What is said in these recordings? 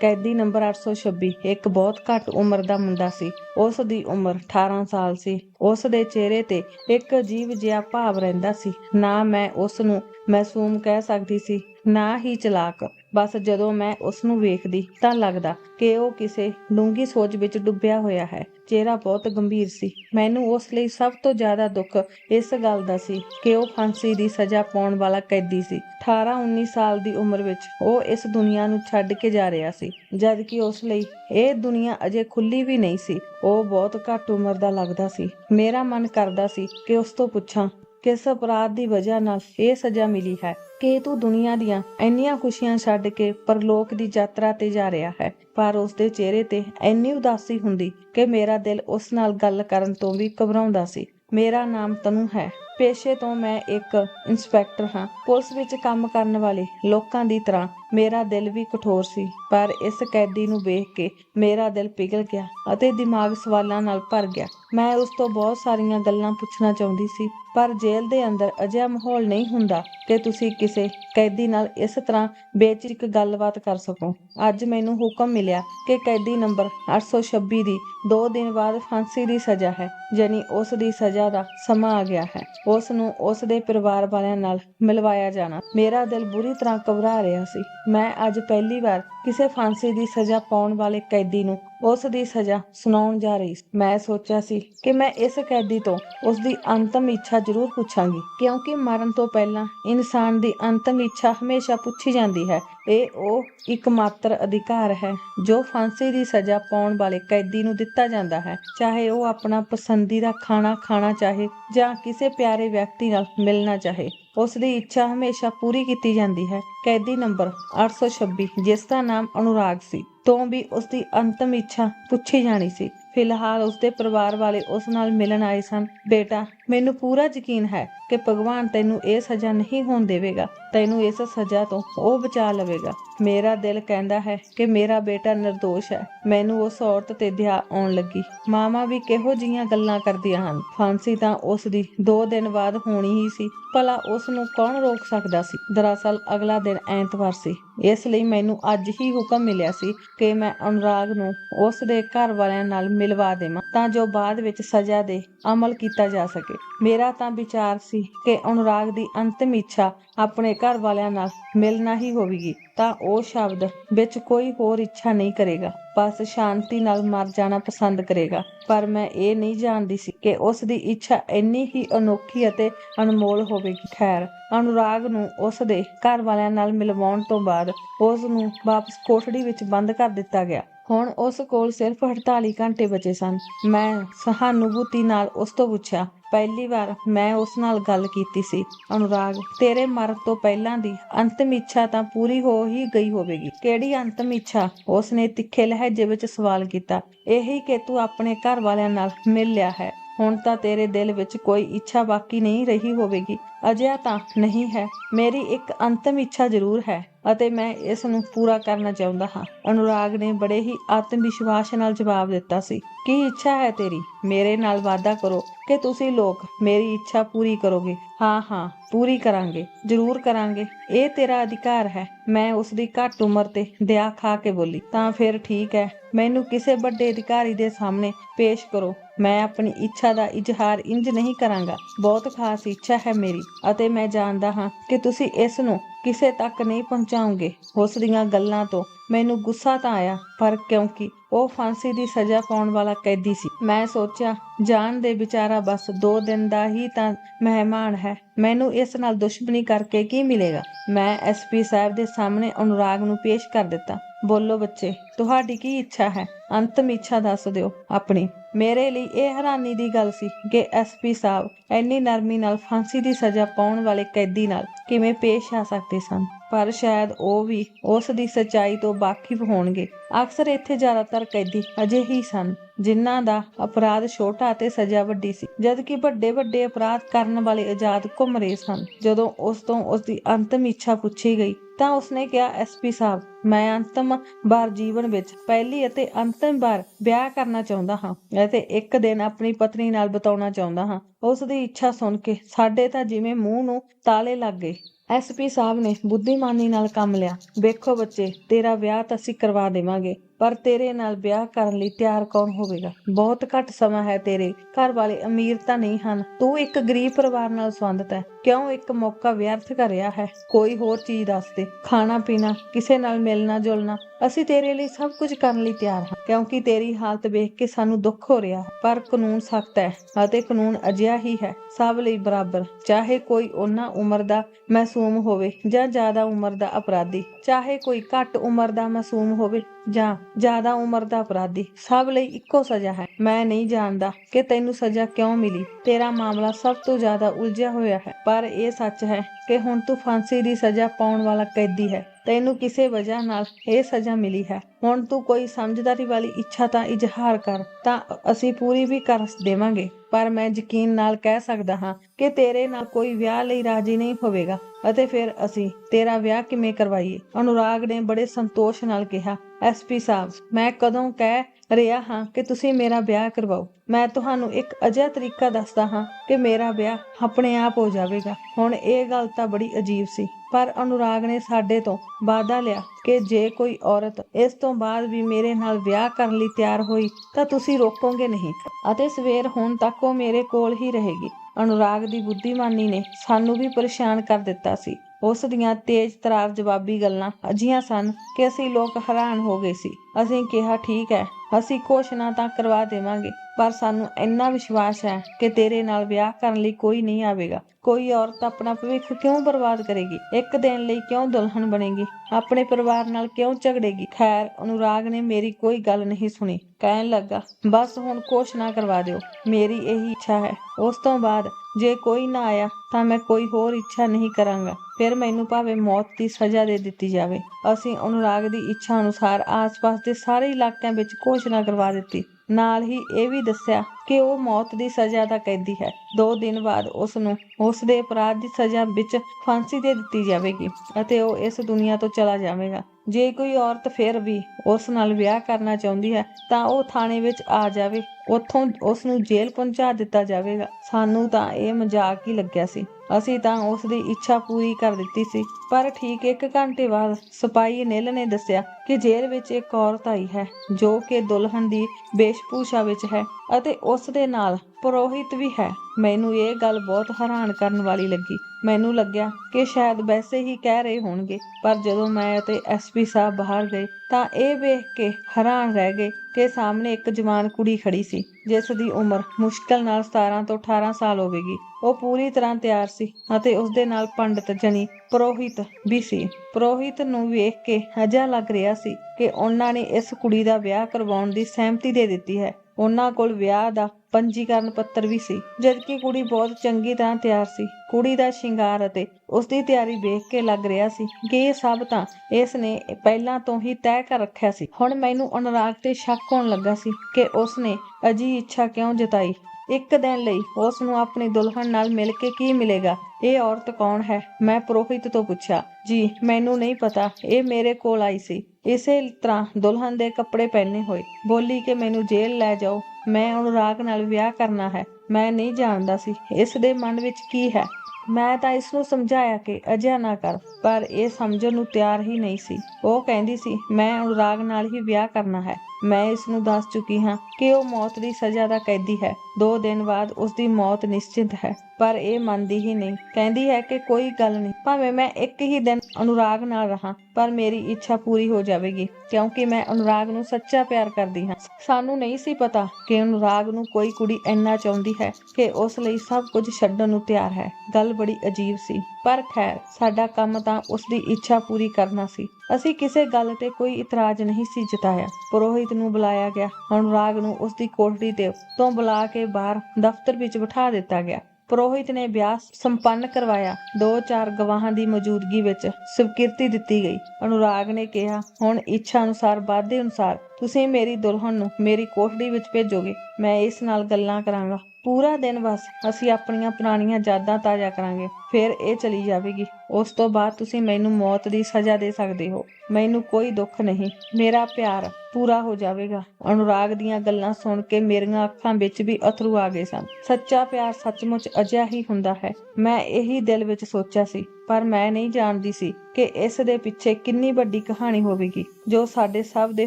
ਕੈਦੀ ਨੰਬਰ 826 ਇੱਕ ਬਹੁਤ ਘੱਟ ਉਮਰ ਦਾ ਮੁੰਡਾ ਸੀ। ਉਸ ਦੀ ਉਮਰ 18 ਸਾਲ ਸੀ। ਉਸ ਦੇ ਚਿਹਰੇ ਤੇ ਇੱਕ ਅਜੀਬ ਜਿਹਾ ਭਾਵ ਰਹਿੰਦਾ ਸੀ। ਨਾ ਮੈਂ ਉਸ ਨੂੰ ਮਾਸੂਮ ਕਹਿ ਸਕਦੀ ਸੀ, ਨਾ ਹੀ ਚਲਾਕ। ਬਸ ਜਦੋਂ ਮੈਂ ਉਸ ਨੂੰ ਵੇਖਦੀ ਤਾਂ ਲੱਗਦਾ ਕਿ ਉਹ ਕਿਸੇ ਡੂੰਗੀ ਸੋਚ ਵਿੱਚ ਡੁੱਬਿਆ ਹੋਇਆ ਹੈ। ਚਿਹਰਾ ਬਹੁਤ ਗੰਭੀਰ ਸੀ। ਮੈਨੂੰ ਉਸ ਲਈ ਸਭ ਤੋਂ ਜ਼ਿਆਦਾ ਦੁੱਖ ਇਸ ਗੱਲ ਦਾ ਸੀ ਕਿ ਉਹ ਫਾਂਸੀ ਦੀ ਸਜ਼ਾ ਪਾਉਣ ਵਾਲਾ ਕੈਦੀ ਸੀ। 18-19 ਸਾਲ ਦੀ ਉਮਰ ਵਿੱਚ ਉਹ ਇਸ ਦੁਨੀਆ ਨੂੰ ਛੱਡ ਕੇ ਜਾ ਰਿਹਾ ਸੀ। ਜਦ ਕਿ ਉਸ ਲਈ ਇਹ ਦੁਨੀਆ ਅਜੇ ਖੁੱਲੀ ਵੀ ਨਹੀਂ ਸੀ, ਉਹ ਬਹੁਤ ਘੱਟ ਉਮਰ ਦਾ ਲੱਗਦਾ ਸੀ। ਮੇਰਾ ਮਨ ਕਰਦਾ ਸੀ ਕਿ ਉਸ ਤੋਂ ਪੁੱਛਾਂ ਕਿਸ ਅਪਰਾਧ ਦੀ ਵਜ੍ਹਾ ਨਾਲ ਇਹ ਸਜ਼ਾ ਮਿਲੀ ਹੈ ਕਿ ਤੂੰ ਦੁਨੀਆ ਦੀਆਂ ਇੰਨੀਆਂ ਖੁਸ਼ੀਆਂ ਛੱਡ ਕੇ ਪਰਲੋਕ ਦੀ ਯਾਤਰਾ ਤੇ ਜਾ ਰਿਹਾ ਹੈ, ਪਰ ਉਸ ਦੇ ਚਿਹਰੇ ਤੇ ਇੰਨੀ ਉਦਾਸੀ ਹੁੰਦੀ ਕਿ ਮੇਰਾ ਦਿਲ ਉਸ ਨਾਲ ਗੱਲ ਕਰਨ ਤੋਂ ਵੀ ਘਬਰਾਉਂਦਾ ਸੀ। ਮੇਰਾ ਨਾਮ ਤਨੂ ਹੈ। ਪੇਸ਼ੇ ਤੋਂ ਮੈਂ ਇੱਕ ਇੰਸਪੈਕਟਰ ਹਾਂ। ਪੁਲਿਸ ਵਿੱਚ ਕੰਮ ਕਰਨ ਵਾਲੇ ਲੋਕਾਂ ਦੀ ਤਰ੍ਹਾਂ ਮੇਰਾ ਦਿਲ ਵੀ ਕਠੋਰ ਸੀ, ਪਰ ਇਸ ਕੈਦੀ ਨੂੰ ਵੇਖ ਕੇ ਮੇਰਾ ਦਿਲ ਪਿਘਲ ਗਿਆ ਅਤੇ ਦਿਮਾਗ ਸਵਾਲਾਂ ਨਾਲ ਭਰ ਗਿਆ। ਮੈਂ ਉਸ ਤੋਂ ਬਹੁਤ ਸਾਰੀਆਂ ਗੱਲਾਂ ਪੁੱਛਣਾ ਚਾਹੁੰਦੀ ਸੀ, ਪਰ ਜੇਲ੍ਹ ਦੇ ਅੰਦਰ ਅਜਿਹਾ ਮਾਹੌਲ ਨਹੀਂ ਹੁੰਦਾ ਕਿ ਤੁਸੀਂ ਕਿਸੇ ਕੈਦੀ ਨਾਲ ਇਸ ਤਰ੍ਹਾਂ ਬੇਚਿਕ ਗੱਲਬਾਤ ਕਰ ਸਕੋ। ਅੱਜ ਮੈਨੂੰ ਹੁਕਮ ਮਿਲਿਆ ਕਿ ਕੈਦੀ ਨੰਬਰ 826 ਦੀ 2 ਦਿਨ ਬਾਅਦ ਫਾਂਸੀ ਦੀ ਸਜ਼ਾ ਹੈ, ਯਾਨੀ ਉਸ ਦੀ ਸਜ਼ਾ ਦਾ ਸਮਾਂ ਆ ਗਿਆ ਹੈ। ਉਸ ਨੂੰ ਉਸ ਦੇ ਪਰਿਵਾਰ ਵਾਲਿਆਂ ਨਾਲ ਮਿਲਵਾਇਆ ਜਾਣਾ। ਮੇਰਾ ਦਿਲ ਬੁਰੀ ਤਰ੍ਹਾਂ ਘਬਰਾ ਰਿਹਾ ਸੀ। ਮੈਂ ਅੱਜ ਪਹਿਲੀ ਵਾਰ ਕਿਸੇ ਫਾਂਸੀ ਦੀ ਸਜ਼ਾ ਪਾਉਣ ਵਾਲੇ ਕੈਦੀ ਨੂੰ ਉਸ ਦੀ ਸਜ਼ਾ ਸੁਣਾਉਣ ਜਾ ਰਹੀ ਸੀ। ਮੈਂ ਸੋਚਿਆ ਸੀ ਕਿ ਮੈਂ ਇਸ ਕੈਦੀ ਤੋਂ ਉਸ ਦੀ ਅੰਤਮ ਇੱਛਾ ਜ਼ਰੂਰ ਪੁੱਛਾਂਗੀ, ਕਿਉਂਕਿ ਮਰਨ ਤੋਂ ਪਹਿਲਾਂ ਇਨਸਾਨ ਦੀ ਅੰਤਮ ਇੱਛਾ ਹਮੇਸ਼ਾ ਪੁੱਛੀ ਜਾਂਦੀ ਹੈ। ਇਹ ਉਹ ਇਕਮਾਤਰ ਅਧਿਕਾਰ ਹੈ ਜੋ ਫਾਂਸੀ ਦੀ ਸਜ਼ਾ ਪਾਉਣ ਵਾਲੇ ਕੈਦੀ ਨੂੰ ਦਿੱਤਾ ਜਾਂਦਾ ਹੈ। ਚਾਹੇ ਉਹ ਆਪਣਾ ਪਸੰਦੀਦਾ ਖਾਣਾ ਖਾਣਾ ਚਾਹੇ ਜਾਂ ਕਿਸੇ ਪਿਆਰੇ ਵਿਅਕਤੀ ਨਾਲ ਮਿਲਣਾ ਚਾਹੇ, ਉਸ ਦੀ ਇੱਛਾ ਹਮੇਸ਼ਾ ਪੂਰੀ ਕੀਤੀ ਜਾਂਦੀ ਹੈ। ਕੈਦੀ ਨੰਬਰ 826 ਜਿਸ ਦਾ ਨਾਮ ਅਨੁਰਾਗ ਸੀ। ਤੋਂ ਵੀ ਉਸ ਦੀ ਅੰਤਮ ਇੱਛਾ ਪੁੱਛੀ ਜਾਣੀ ਸੀ। ਫਿਲਹਾਲ ਉਸਦੇ ਪਰਿਵਾਰ ਵਾਲੇ ਉਸ ਨਾਲ ਮਿਲਣ ਆਏ ਸਨ। ਬੇਟਾ, ਮੈਨੂੰ ਪੂਰਾ ਯਕੀਨ ਹੈ ਕਿ ਭਗਵਾਨ ਤੈਨੂੰ ਇਹ ਸਜ਼ਾ ਨਹੀਂ ਹੋਣ ਦੇਵੇਗਾ। ਤੈਨੂੰ ਇਸ ਸਜ਼ਾ ਤੋਂ ਉਹ ਬਚਾ ਲਵੇਗਾ। ਮੇਰਾ ਦਿਲ ਕਹਿੰਦਾ ਹੈ ਕਿ ਮੇਰਾ ਬੇਟਾ નિર્ਦੋਸ਼ ਹੈ। ਮੈਨੂੰ ਉਸ ਔਰਤ ਤੇ ਦਇਆ ਆਉਣ ਲੱਗੀ। ਮਾਮਾ ਵੀ ਕਿਹੋ ਜੀਆਂ ਗੱਲਾਂ ਕਰਦੀਆਂ ਹਨ। ਫਾਂਸੀ ਤਾਂ ਉਸ ਦੀ 2 ਦਿਨ ਬਾਅਦ ਹੋਣੀ ਹੀ ਸੀ। ਭਲਾ ਉਸ ਨੂੰ ਕੌਣ ਰੋਕ ਸਕਦਾ ਸੀ? ਦਰਅਸਲ ਅਗਲਾ ਦਿਨ ਐਤਵਾਰ ਸੀ। ਇਸ ਲਈ ਮੈਨੂੰ ਅੱਜ ਹੀ ਹੁਕਮ ਮਿਲਿਆ ਸੀ ਕਿ ਮੈਂ ਅਨੁਰਾਗ ਨੂੰ ਉਸ ਦੇ ਘਰ ਵਾਲਿਆਂ ਨਾਲ ਮਿਲਵਾ ਦੇਵਾਂ, ਤਾਂ ਜੋ ਬਾਅਦ ਵਿੱਚ ਸਜ਼ਾ ਦੇ ਅਮਲ ਕੀਤਾ ਜਾ ਸਕੇ। ਮੇਰਾ ਤਾਂ ਵਿਚਾਰ ਸੀ ਕਿ ਅਨੁਰਾਗ ਦੀ ਅੰਤਿਮ ਇੱਛਾ ਆਪਣੇ ਘਰ ਵਾਲਿਆਂ ਨਾਲ ਮਿਲਣਾ ਹੀ ਹੋਵੇਗੀ, ਤਾਂ ਉਹ ਸ਼ਬਦ ਵਿੱਚ ਕੋਈ ਹੋਰ ਇੱਛਾ ਨਹੀਂ ਕਰੇਗਾ, ਬਸ ਸ਼ਾਂਤੀ ਨਾਲ ਮਰ ਜਾਣਾ ਪਸੰਦ ਕਰੇਗਾ। ਪਰ ਮੈਂ ਇਹ ਨਹੀਂ ਜਾਣਦੀ ਸੀ ਕਿ ਉਸ ਦੀ ਇੱਛਾ ਇੰਨੀ ਹੀ ਅਨੋਖੀ ਅਤੇ ਅਨਮੋਲ ਹੋਵੇਗੀ। ਖੈਰ, ਅਨੁਰਾਗ ਨੂੰ ਉਸ ਦੇ ਘਰ ਵਾਲਿਆਂ ਨਾਲ ਮਿਲਵਾਉਣ ਤੋਂ ਬਾਅਦ ਉਸ ਨੂੰ ਵਾਪਸ ਕੋਠੜੀ ਵਿੱਚ ਬੰਦ ਕਰ ਦਿੱਤਾ ਗਿਆ। ਹੁਣ ਉਸ ਕੋਲ ਸਿਰਫ 48 ਘੰਟੇ ਬਚੇ ਸਨ। ਮੈਂ ਸਹਾਨੁਭੂਤੀ ਨਾਲ ਉਸ ਤੋਂ ਪੁੱਛਿਆ, ਪਹਿਲੀ ਵਾਰ ਮੈਂ ਉਸ ਨਾਲ ਗੱਲ ਕੀਤੀ ਸੀ। ਅਨੁਰਾਗ, ਤੇਰੇ ਮਰਨ ਤੋਂ ਪਹਿਲਾਂ ਦੀ ਅੰਤਮ ਇੱਛਾ ਤਾਂ ਪੂਰੀ ਹੋ ਹੀ ਗਈ ਹੋਵੇਗੀ। ਕਿਹੜੀ ਅੰਤਮ ਇੱਛਾ? ਉਸ ਨੇ ਤਿੱਖੇ ਲਹਿਜੇ ਵਿੱਚ ਸਵਾਲ ਕੀਤਾ। ਇਹੀ ਕਿ ਤੂੰ ਆਪਣੇ ਘਰ ਵਾਲਿਆਂ ਨਾਲ ਮਿਲ ਲਿਆ ਹੈ। ਹੁਣ ਤਾਂ ਤੇਰੇ ਦਿਲ ਵਿੱਚ ਕੋਈ ਇੱਛਾ ਬਾਕੀ ਨਹੀਂ ਰਹੀ ਹੋਵੇਗੀ। ਅਜਿਹਾ ਤਾਂ ਨਹੀਂ ਹੈ। ਮੇਰੀ ਇੱਕ ਅੰਤਮ ਇੱਛਾ ਜ਼ਰੂਰ ਹੈ ਅਤੇ ਮੈਂ ਇਸ ਨੂੰ ਪੂਰਾ ਕਰਨਾ ਚਾਹੁੰਦਾ ਹਾਂ। ਅਨੁਰਾਗ ਨੇ ਬੜੇ ਹੀ ਆਤਮ ਵਿਸ਼ਵਾਸ ਨਾਲ ਜਵਾਬ ਦਿੱਤਾ ਸੀ। ਕੀ ਇੱਛਾ ਹੈ ਤੇਰੀ? ਮੇਰੇ ਨਾਲ ਵਾਅਦਾ ਕਰੋ ਕਿ ਤੁਸੀਂ ਲੋਕ ਮੇਰੀ ਇੱਛਾ ਪੂਰੀ ਕਰੋਗੇ। ਹਾਂ ਹਾਂ, ਪੂਰੀ ਕਰਾਂਗੇ। ਜ਼ਰੂਰ ਕਰਾਂਗੇ। ਇਹ ਤੇਰਾ ਅਧਿਕਾਰ ਹੈ। ਮੈਂ ਉਸ ਦੀ ਘੱਟ ਉਮਰ ਤੇ ਦਇਆ ਖਾ ਕੇ ਬੋਲੀ। ਤਾਂ ਫਿਰ ਠੀਕ ਹੈ। ਮੈਨੂੰ ਕਿਸੇ ਵੱਡੇ ਅਧਿਕਾਰੀ ਦੇ ਸਾਹਮਣੇ ਪੇਸ਼ ਕਰੋ। ਮੈਂ ਆਪਣੀ ਇੱਛਾ ਦਾ ਇਜ਼ਹਾਰ ਇੰਜ ਨਹੀਂ ਕਰਾਂਗਾ। ਬਹੁਤ ਖਾਸ ਇੱਛਾ ਹੈ ਮੇਰੀ ਅਤੇ ਮੈਂ ਜਾਣਦਾ ਹਾਂ ਕਿ ਤੁਸੀਂ ਇਸ ਨੂੰ ਕਿਸੇ ਤੱਕ ਨਹੀਂ ਪਹੁੰਚਾਉਂਗੇ। ਉਸ ਦੀਆਂ ਗੱਲਾਂ ਤੋਂ ਮੈਨੂੰ ਗੁੱਸਾ ਤਾਂ ਆਇਆ, ਪਰ ਕਿਉਂਕਿ ਉਹ ਫਾਂਸੀ ਦੀ ਸਜ਼ਾ ਪਾਉਣ ਵਾਲਾ ਕੈਦੀ ਸੀ। ਮੈਂ ਸੋਚਿਆ, ਜਾਨ ਦੇ ਵਿਚਾਰਾ ਬਸ 2 ਦਿਨ ਦਾ ਹੀ ਤਾਂ ਮਹਿਮਾਨ ਹੈ। ਮੈਨੂੰ ਇਸ ਨਾਲ ਦੁਸ਼ਮਣੀ ਕਰਕੇ ਕੀ ਮਿਲੇਗਾ? ਮੈਂ ਐਸਪੀ ਸਾਹਿਬ ਦੇ ਸਾਹਮਣੇ ਅਨੁਰਾਗ ਨੂੰ ਪੇਸ਼ ਕਰ ਦਿੱਤਾ। ਬੋਲੋ ਬੱਚੇ, ਤੁਹਾਡੀ ਕੀ ਇੱਛਾ ਹੈ? ਅੰਤਮ ਇੱਛਾ ਦੱਸ ਦਿਓ ਆਪਣੀ। ਮੇਰੇ ਲਈ ਇਹ ਹੈਰਾਨੀ ਦੀ ਗੱਲ ਸੀ ਕਿ ਐਸਪੀ ਸਾਹਿਬ ਇੰਨੀ ਨਰਮੀ ਨਾਲ ਫਾਂਸੀ ਦੀ ਸਜ਼ਾ ਪਾਉਣ ਵਾਲੇ ਕੈਦੀ ਨਾਲ ਕਿਵੇਂ ਪੇਸ਼ ਆ ਸਕਦੇ ਸਨ। ਪਰ ਸ਼ਾਇਦ ਉਹ ਵੀ ਉਸ ਦੀ ਸਚਾਈ ਤੋਂ ਵਾਕਿਫ ਹੋਣਗੇ। ਅਕਸਰ ਇੱਥੇ ਜ਼ਿਆਦਾਤਰ ਕੈਦੀ ਅਜੇ ਹੀ ਸਨ, ਜਿਨ੍ਹਾਂ ਦਾ ਅਪਰਾਧ ਛੋਟਾ ਅਤੇ ਸਜ਼ਾ ਵੱਡੀ ਸੀ, ਜਦਕਿ ਵੱਡੇ ਵੱਡੇ ਅਪਰਾਧ ਕਰਨ ਵਾਲੇ ਆਜ਼ਾਦ ਘੁੰਮ ਰਹੇ ਸਨ। ਜਦੋਂ ਉਸ ਤੋਂ ਉਸ ਦੀ ਅੰਤਮ ਇੱਛਾ ਪੁੱਛੀ ਗਈ, ਤਾਂ ਉਸਨੇ ਕਿਹਾ ਐਸਪੀ ਸਾਹਿਬ, ਮੈਂ ਅੰਤਮ ਵਾਰ ਜੀਵਨ ਵਿੱਚ ਪਹਿਲੀ ਅਤੇ ਅੰਤਮ ਵਾਰ ਵਿਆਹ ਕਰਨਾ ਚਾਹੁੰਦਾ ਹਾਂ ਅਤੇ ਇੱਕ ਦਿਨ ਆਪਣੀ ਪਤਨੀ ਨਾਲ ਬਿਤਾਉਣਾ ਚਾਹੁੰਦਾ ਹਾਂ। ਉਸ ਦੀ ਇੱਛਾ ਸੁਣ ਕੇ ਸਾਡੇ ਤਾਂ ਜਿਵੇਂ ਮੂੰਹ ਨੂੰ ਤਾਲੇ ਲੱਗ ਗਏ। ਐਸਪੀ ਸਾਹਿਬ ਨੇ ਬੁੱਧੀਮਾਨੀ ਨਾਲ ਕੰਮ ਲਿਆ। ਵੇਖੋ ਬੱਚੇ, ਤੇਰਾ ਵਿਆਹ ਤਾਂ ਅਸੀਂ ਕਰਵਾ ਦੇਵਾਂਗੇ, ਪਰ ਤੇਰੇ ਨਾਲ ਵਿਆਹ ਕਰਨ ਲਈ ਤਿਆਰ ਕੌਣ ਹੋਵੇਗਾ? ਬਹੁਤ ਘੱਟ ਸਮਾਂ ਹੈ ਤੇਰੇ। ਘਰ ਵਾਲੇ ਅਮੀਰ ਤਾਂ ਨਹੀਂ ਹਨ। ਤੂੰ ਇੱਕ ਗਰੀਬ ਪਰਿਵਾਰ ਨਾਲ ਸੰਬੰਧਤ ਹੈ। ਕਿਉਂ ਇੱਕ ਮੌਕਾ ਵਿਅਰਥ ਕਰਿਆ ਹੈ? ਕੋਈ ਹੋਰ ਚੀਜ਼ ਦੱਸ ਦੇ। ਖਾਣਾ, ਪੀਣਾ, ਕਿਸੇ ਨਾਲ ਮਿਲਣਾ, ਜੁਲਣਾ, ਅਸੀਂ ਤੇਰੇ ਲਈ ਸਭ ਕੁਝ ਕਰਨ ਲਈ ਤਿਆਰ ਹਾਂ, ਕਿਉਂਕਿ ਤੇਰੀ ਹਾਲਤ ਵੇਖ ਕੇ ਸਾਨੂੰ ਦੁੱਖ ਹੋ ਰਿਹਾ ਹੈ। ਪਰ ਕਾਨੂੰਨ ਸਖਤ ਹੈ ਅਤੇ ਕਾਨੂੰਨ ਅਜਿਹਾ ਹੀ ਹੈ, ਸਭ ਲਈ ਬਰਾਬਰ। ਚਾਹੇ ਕੋਈ ਉਹਨਾਂ ਉਮਰ ਦਾ ਮਾਸੂਮ ਹੋਵੇ ਜਾਂ ਜ਼ਿਆਦਾ ਉਮਰ ਦਾ ਅਪਰਾਧੀ, ਚਾਹੇ ਕੋਈ ਘੱਟ ਉਮਰ ਦਾ ਮਾਸੂਮ ਹੋਵੇ ਜਾਂ ਜ਼ਿਆਦਾ ਉਮਰ ਦਾ ਅਪਰਾਧੀ, ਸਭ ਲਈ ਇੱਕੋ ਸਜ਼ਾ ਹੈ। ਮੈਂ ਨਹੀਂ ਜਾਣਦਾ ਕਿ ਤੈਨੂੰ ਸਜ਼ਾ ਕਿਉਂ ਮਿਲੀ। ਤੇਰਾ ਮਾਮਲਾ ਸਭ ਤੋਂ ਜ਼ਿਆਦਾ ਉਲਝਿਆ ਹੋਇਆ ਹੈ। ਪਰ ਇਹ ਸੱਚ ਹੈ ਕਿ ਹੁਣ ਤੂੰ ਫਾਂਸੀ ਦੀ ਸਜ਼ਾ ਪਾਉਣ ਵਾਲਾ ਕੈਦੀ ਹੈ। ਤੈਨੂੰ ਕਿਸੇ ਵਜ੍ਹਾ ਨਾਲ ਇਹ ਸਜ਼ਾ ਮਿਲੀ ਹੈ। ਹੁਣ ਤੂੰ ਕੋਈ ਸਮਝਦਾਰੀ ਵਾਲੀ ਇੱਛਾ ਤਾਂ ਇਜ਼ਹਾਰ ਕਰ, ਤਾਂ ਅਸੀਂ ਪੂਰੀ ਵੀ ਕਰ ਦੇਵਾਂਗੇ। ਪਰ ਮੈਂ ਯਕੀਨ ਨਾਲ ਕਹਿ ਸਕਦਾ ਹਾਂ ਕਿ ਤੇਰੇ ਨਾਲ ਕੋਈ ਵਿਆਹ ਲਈ ਰਾਜੀ ਨਹੀਂ ਹੋਵੇਗਾ। ਅਤੇ ਫਿਰ ਅਸੀਂ ਤੇਰਾ ਵਿਆਹ ਕਿਵੇਂ ਕਰਵਾਈਏ? ਅਨੁਰਾਗ ਨੇ ਬੜੇ ਸੰਤੋਸ਼ ਨਾਲ ਕਿਹਾ ਐਸਪੀ ਸਾਹਿਬ, ਮੈਂ ਕਦੋਂ ਕਹਿ ਰਿਹਾ ਹਾਂ ਕਿ ਤੁਸੀਂ ਮੇਰਾ ਵਿਆਹ ਕਰਵਾਓ। ਮੈਂ ਤੁਹਾਨੂੰ ਇੱਕ ਅਜਿਹਾ ਤਰੀਕਾ ਦੱਸਦਾ ਹਾਂ ਕਿ ਮੇਰਾ ਵਿਆਹ ਆਪਣੇ ਆਪ ਹੋ ਜਾਵੇਗਾ। ਹੁਣ ਇਹ ਗੱਲ ਤਾਂ ਬੜੀ ਅਜੀਬ ਸੀ, ਪਰ ਅਨੁਰਾਗ ਨੇ ਸਾਡੇ ਤੋਂ ਵਾਅਦਾ ਲਿਆ ਕਿ ਜੇ ਕੋਈ ਔਰਤ ਇਸ ਤੋਂ ਬਾਅਦ ਵੀ ਮੇਰੇ ਨਾਲ ਵਿਆਹ ਕਰਨ ਲਈ ਤਿਆਰ ਹੋਈ, ਤਾਂ ਤੁਸੀਂ ਰੋਕੋਗੇ ਨਹੀਂ, ਅਤੇ ਸਵੇਰ ਹੋਣ ਤੱਕ ਉਹ ਮੇਰੇ ਕੋਲ ਹੀ ਰਹੇਗੀ। ਅਨੁਰਾਗ ਦੀ ਬੁੱਧੀਮਾਨੀ ਨੇ ਸਾਨੂੰ ਵੀ ਪਰੇਸ਼ਾਨ ਕਰ ਦਿੱਤਾ ਸੀ। ਉਸ ਦੀਆਂ ਤੇਜ਼ ਤਰਾਰ ਜਵਾਬੀ ਗੱਲਾਂ ਅਜੀਆਂ ਸਨ ਕਿ ਅਸੀਂ ਲੋਕ ਹੈਰਾਨ ਹੋ ਗਏ ਸੀ। ਅਸੀਂ ਕਿਹਾ, ਠੀਕ ਹੈ, ਅਸੀਂ ਘੋਸ਼ਣਾ ਤਾਂ ਕਰਵਾ ਦੇਵਾਂਗੇ। ਪਰ ਸਾਨੂੰ ਇੰਨਾ ਵਿਸ਼ਵਾਸ ਹੈ ਕਿ ਤੇਰੇ ਨਾਲ ਵਿਆਹ ਕਰਨ ਲਈ ਕੋਈ ਨਹੀਂ ਆਵੇਗਾ। ਕੋਈ ਔਰਤ ਆਪਣਾ ਭਵਿੱਖ ਕਿਉਂ ਬਰਬਾਦ ਕਰੇਗੀ? ਇੱਕ ਦਿਨ ਲਈ ਕਿਉਂ ਦੁਲਹਨ ਬਣੇਗੀ? ਆਪਣੇ ਪਰਿਵਾਰ ਨਾਲ ਕਿਉਂ ਝਗੜੇਗੀ? ਖੈਰ, ਅਨੁਰਾਗ ਨੇ ਮੇਰੀ ਕੋਈ ਗੱਲ ਨਹੀਂ ਸੁਣੀ। ਕਹਿਣ ਲੱਗਾ, ਬਸ ਹੁਣ ਘੋਸ਼ਣਾ ਕਰਵਾ ਦਿਓ। ਮੇਰੀ ਇਹੀ ਇੱਛਾ ਹੈ। ਉਸ ਤੋਂ ਬਾਅਦ ਜੇ ਕੋਈ ਨਾ ਆਇਆ ਤਾਂ ਮੈਂ ਕੋਈ ਹੋਰ ਇੱਛਾ ਨਹੀਂ ਕਰਾਂਗਾ। ਫਿਰ ਮੈਨੂੰ ਭਾਵੇਂ ਮੌਤ ਦੀ ਸਜ਼ਾ ਦੇ ਦਿੱਤੀ ਜਾਵੇ। ਅਸੀਂ ਅਨੁਰਾਗ ਦੀ ਇੱਛਾ ਅਨੁਸਾਰ ਆਸ-ਪਾਸ ਦੇ ਸਾਰੇ ਇਲਾਕਿਆਂ ਵਿੱਚ ਘੋਸ਼ਣਾ ਕਰਵਾ ਦਿੱਤੀ। ਨਾਲ ਹੀ ਇਹ ਵੀ ਦੱਸਿਆ ਕਿ ਉਹ ਮੌਤ ਦੀ ਸਜ਼ਾ ਦਾ ਕੈਦੀ ਹੈ। 2 ਦਿਨ ਬਾਅਦ ਉਸ ਨੂੰ ਉਸ ਦੇ ਅਪਰਾਧ ਦੀ ਸਜ਼ਾ ਵਿੱਚ ਫਾਂਸੀ ਦੇ ਦਿੱਤੀ ਜਾਵੇਗੀ ਅਤੇ ਉਹ ਇਸ ਦੁਨੀਆ ਤੋਂ ਚਲਾ ਜਾਵੇਗਾ। ਜੇ ਕੋਈ ਔਰਤ ਫਿਰ ਵੀ ਉਸ ਨਾਲ ਵਿਆਹ ਕਰਨਾ ਚਾਹੁੰਦੀ ਹੈ, ਤਾਂ ਉਹ ਥਾਣੇ ਵਿੱਚ ਆ ਜਾਵੇ। ਉੱਥੋਂ ਉਸ ਨੂੰ ਜੇਲ੍ਹ ਪਹੁੰਚਾ ਦਿੱਤਾ ਜਾਵੇਗਾ। ਸਾਨੂੰ ਤਾਂ ਇਹ ਮਜ਼ਾਕ ਹੀ ਲੱਗਿਆ ਸੀ। ਅਸੀਂ ਤਾਂ ਉਸ ਦੀ ਇੱਛਾ ਪੂਰੀ ਕਰ ਦਿੱਤੀ ਸੀ, ਪਰ ਠੀਕ ਇੱਕ ਘੰਟੇ ਬਾਅਦ ਸਿਪਾਹੀ ਨਿਲ ਨੇ ਦੱਸਿਆ ਕਿ ਜੇਲ੍ਹ ਵਿੱਚ ਇੱਕ ਔਰਤ ਆਈ ਹੈ, ਜੋ ਕਿ ਦੁਲਹਨ ਦੀ ਵੇਸ਼ਭੂਸ਼ਾ ਵਿੱਚ ਹੈ ਅਤੇ ਉਸ ਦੇ ਨਾਲ ਪੁਰੋਹਿਤ ਵੀ ਹੈ। ਮੈਨੂੰ ਇਹ ਗੱਲ ਬਹੁਤ ਹੈਰਾਨ ਕਰਨ ਵਾਲੀ ਲੱਗੀ। ਮੈਨੂੰ ਲੱਗਿਆ ਕਿ ਸ਼ਾਇਦ ਵੈਸੇ ਹੀ ਕਹਿ ਰਹੇ ਹੋਣਗੇ, ਪਰ ਜਦੋਂ ਮੈਂ ਅਤੇ ਐਸਪੀ ਸਾਹਿਬ ਬਾਹਰ ਗਏ ਤਾਂ ਇਹ ਵੇਖ ਕੇ ਹੈਰਾਨ ਰਹਿ ਗਏ ਕਿ ਸਾਹਮਣੇ ਇੱਕ ਜਵਾਨ ਕੁੜੀ ਖੜੀ ਸੀ, ਜਿਸ ਦੀ ਉਮਰ ਮੁਸ਼ਕਲ ਨਾਲ 17 ਤੋਂ 18 ਸਾਲ ਹੋਵੇਗੀ ਉਹ ਪੂਰੀ ਤਰ੍ਹਾਂ ਤਿਆਰ ਸੀ ਅਤੇ ਉਸ ਦੇ ਨਾਲ ਪੰਡਤ ਜਣੀ ਪ੍ਰੋਹਿਤ ਵੀ ਸੀ। ਪੁਰੋਹਿਤ ਨੂੰ ਵੇਖ ਕੇ ਅਜਾ ਲੱਗ ਰਿਹਾ ਸੀ ਕਿ ਉਹਨਾਂ ਨੇ ਇਸ ਕੁੜੀ ਦਾ ਵਿਆਹ ਕਰਵਾਉਣ ਦੀ ਸਹਿਮਤੀ ਦੇ ਦਿੱਤੀ ਹੈ। ਉਹਨਾਂ ਕੋਲ ਵਿਆਹ ਦਾ ਪੰਜੀਕਰਨ ਪੱਤਰ ਵੀ ਸੀ, ਜਦਕਿ ਕੁੜੀ ਬਹੁਤ ਚੰਗੀ ਤਰ੍ਹਾਂ ਤਿਆਰ ਸੀ। ਕੁੜੀ ਦਾ ਸ਼ਿੰਗਾਰ ਅਤੇ ਉਸ ਦੀ ਤਿਆਰੀ ਵੇਖ ਕੇ ਲੱਗ ਰਿਹਾ ਸੀ ਕਿ ਇਹ ਸਭ ਤਾਂ ਇਸ ਨੇ ਪਹਿਲਾਂ ਤੋਂ ਹੀ ਤੈਅ ਕਰ ਰੱਖਿਆ ਸੀ। ਹੁਣ ਮੈਨੂੰ ਅਨੁਰਾਗ ਤੇ ਸ਼ੱਕ ਹੋਣ ਲੱਗਾ ਸੀ ਕਿ ਉਸ ਨੇ ਅਜੀ ਇੱਛਾ ਕਿਉਂ ਜਤਾਈ? ਇੱਕ ਦਿਨ ਲਈ ਉਸ ਨੂੰ ਆਪਣੀ ਦੁਲਹਨ ਨਾਲ ਮਿਲ ਕੇ ਕੀ ਮਿਲੇਗਾ? ਇਹ ਔਰਤ ਕੌਣ ਹੈ? ਮੈਂ ਪੁਰੋਹਿਤ ਤੋਂ ਪੁੱਛਿਆ। ਜੀ, ਮੈਨੂੰ ਨਹੀਂ ਪਤਾ। ਇਹ ਮੇਰੇ ਕੋਲ ਆਈ ਸੀ। ਇਸੇ ਤਰ੍ਹਾਂ ਦੁਲਹਨ ਦੇ ਕੱਪੜੇ ਪਹਿਨੇ ਹੋਏ। ਬੋਲੀ ਕਿ ਮੈਨੂੰ ਜੇਲ੍ਹ ਲੈ ਜਾਓ। ਮੈਂ ਅਨੁਰਾਗ ਨਾਲ ਵਿਆਹ ਕਰਨਾ ਹੈ। ਮੈਂ ਨਹੀਂ ਜਾਣਦਾ ਸੀ ਇਸ ਦੇ ਮਨ ਵਿੱਚ ਕੀ ਹੈ। ਮੈਂ ਤਾਂ ਇਸ ਨੂੰ ਸਮਝਾਇਆ ਕਿ ਅਜਿਹਾ ਨਾ ਕਰ, ਪਰ ਇਹ ਸਮਝਣ ਨੂੰ ਤਿਆਰ ਹੀ ਨਹੀਂ ਸੀ। ਉਹ ਕਹਿੰਦੀ ਸੀ, ਮੈਂ ਅਨੁਰਾਗ ਨਾਲ ਹੀ ਵਿਆਹ ਕਰਨਾ ਹੈ। ਮੈਂ ਇਸ ਨੂੰ ਦੱਸ ਚੁੱਕੀ ਹਾਂ ਕਿ ਉਹ ਮੌਤ ਦੀ ਸਜ਼ਾ ਦਾ ਕੈਦੀ ਹੈ। 2 ਦਿਨ ਬਾਅਦ ਉਸ ਦੀ ਮੌਤ ਨਿਸ਼ਚਿਤ ਹੈ, ਪਰ ਇਹ ਮੰਨਦੀ ਹੀ ਨਹੀਂ। ਕਹਿੰਦੀ ਹੈ ਕਿ ਕੋਈ ਗੱਲ ਨਹੀਂ। ਭਾਵੇਂ ਮੈਂ ਇੱਕ ਹੀ ਦਿਨ ਅਨੁਰਾਗ ਨਾਲ ਰਹਾ, ਪਰ ਮੇਰੀ ਇੱਛਾ ਪੂਰੀ ਹੋ ਜਾਵੇਗੀ, ਕਿਉਂਕਿ ਮੈਂ ਅਨੁਰਾਗ ਨੂੰ ਸੱਚਾ ਪਿਆਰ ਕਰਦੀ ਹਾਂ। ਸਾਨੂੰ ਨਹੀਂ ਸੀ ਪਤਾ ਕਿ ਅਨੁਰਾਗ ਨੂੰ ਕੋਈ ਕੁੜੀ ਇੰਨਾ ਚਾਹੁੰਦੀ ਹੈ ਕਿ ਉਸ ਲਈ ਸਭ ਕੁਝ ਛੱਡਣ ਨੂੰ ਤਿਆਰ ਹੈ। ਗੱਲ ਬੜੀ ਅਜੀਬ ਸੀ। ਪਰ ਖੈਰ, ਸਾਡਾ ਕੰਮ ਤਾਂ ਉਸ ਦੀ ਇੱਛਾ ਪੂਰੀ ਕਰਨਾ ਸੀ। ਅਸੀਂ ਕਿਸੇ ਗੱਲ ਤੇ ਕੋਈ ਇਤਰਾਜ਼ ਨਹੀਂ ਸੀ ਜਤਾਇਆ। ਪੁਰੋਹਿਤ ਨੂੰ ਬੁਲਾਇਆ ਗਿਆ। ਅਨੁਰਾਗ ਨੂੰ ਉਸ ਦੀ ਕੋਠੜੀ ਤੇ ਤੋਂ ਬੁਲਾ ਕੇ ਬਾਹਰ ਦਫ਼ਤਰ ਵਿੱਚ ਬਿਠਾ ਦਿੱਤਾ ਗਿਆ। ਪੁਰੋਹਿਤ ਨੇ ਵਿਆਹ ਸੰਪੰਨ ਕਰਵਾਇਆ। ਦੋ ਚਾਰ ਗਵਾਹਾਂ ਦੀ ਮੌਜੂਦਗੀ ਵਿੱਚ ਸਵੀਕ੍ਰਿਤੀ ਦਿੱਤੀ ਗਈ। ਅਨੁਰਾਗ ਨੇ ਕਿਹਾ, ਹੁਣ ਇੱਛਾ ਅਨੁਸਾਰ ਵਾਅਦੇ ਅਨੁਸਾਰ ਤੁਸੀਂ ਮੇਰੀ ਦੁਲਹਨ ਨੂੰ ਮੇਰੀ ਕੋਠੜੀ ਵਿੱਚ ਭੇਜੋਗੇ। ਮੈਂ ਇਸ ਨਾਲ ਗੱਲਾਂ ਕਰਾਂਗਾ। ਪੂਰਾ ਦਿਨ ਬਸ ਅਸੀਂ ਆਪਣੀਆਂ ਪੁਰਾਣੀਆਂ ਯਾਦਾਂ ਤਾਜ਼ਾ ਕਰਾਂਗੇ, ਫਿਰ ਇਹ ਚਲੀ ਜਾਵੇਗੀ। ਉਸ ਤੋਂ ਬਾਅਦ ਤੁਸੀਂ ਮੈਨੂੰ ਮੌਤ ਦੀ ਸਜ਼ਾ ਦੇ ਸਕਦੇ ਹੋ। ਮੈਨੂੰ ਕੋਈ ਦੁੱਖ ਨਹੀਂ। ਮੇਰਾ ਪਿਆਰ ਪੂਰਾ ਹੋ ਜਾਵੇਗਾ। ਅਨੁਰਾਗ ਦੀਆਂ ਗੱਲਾਂ ਸੁਣ ਕੇ ਮੇਰੀਆਂ ਅੱਖਾਂ ਵਿੱਚ ਵੀ ਅਥਰੂ ਆ ਗਏ ਸਨ। ਸੱਚਾ ਪਿਆਰ ਸੱਚਮੁੱਚ ਅਜਿਹਾ ਹੀ ਹੁੰਦਾ ਹੈ। ਮੈਂ ਇਹੀ ਦਿਲ ਵਿੱਚ ਸੋਚਿਆ ਸੀ, ਪਰ ਮੈਂ ਨਹੀਂ ਜਾਣਦੀ ਸੀ ਕਿ ਇਸ ਦੇ ਪਿੱਛੇ ਕਿੰਨੀ ਵੱਡੀ ਕਹਾਣੀ ਹੋਵੇਗੀ, ਜੋ ਸਾਡੇ ਸਭ ਦੇ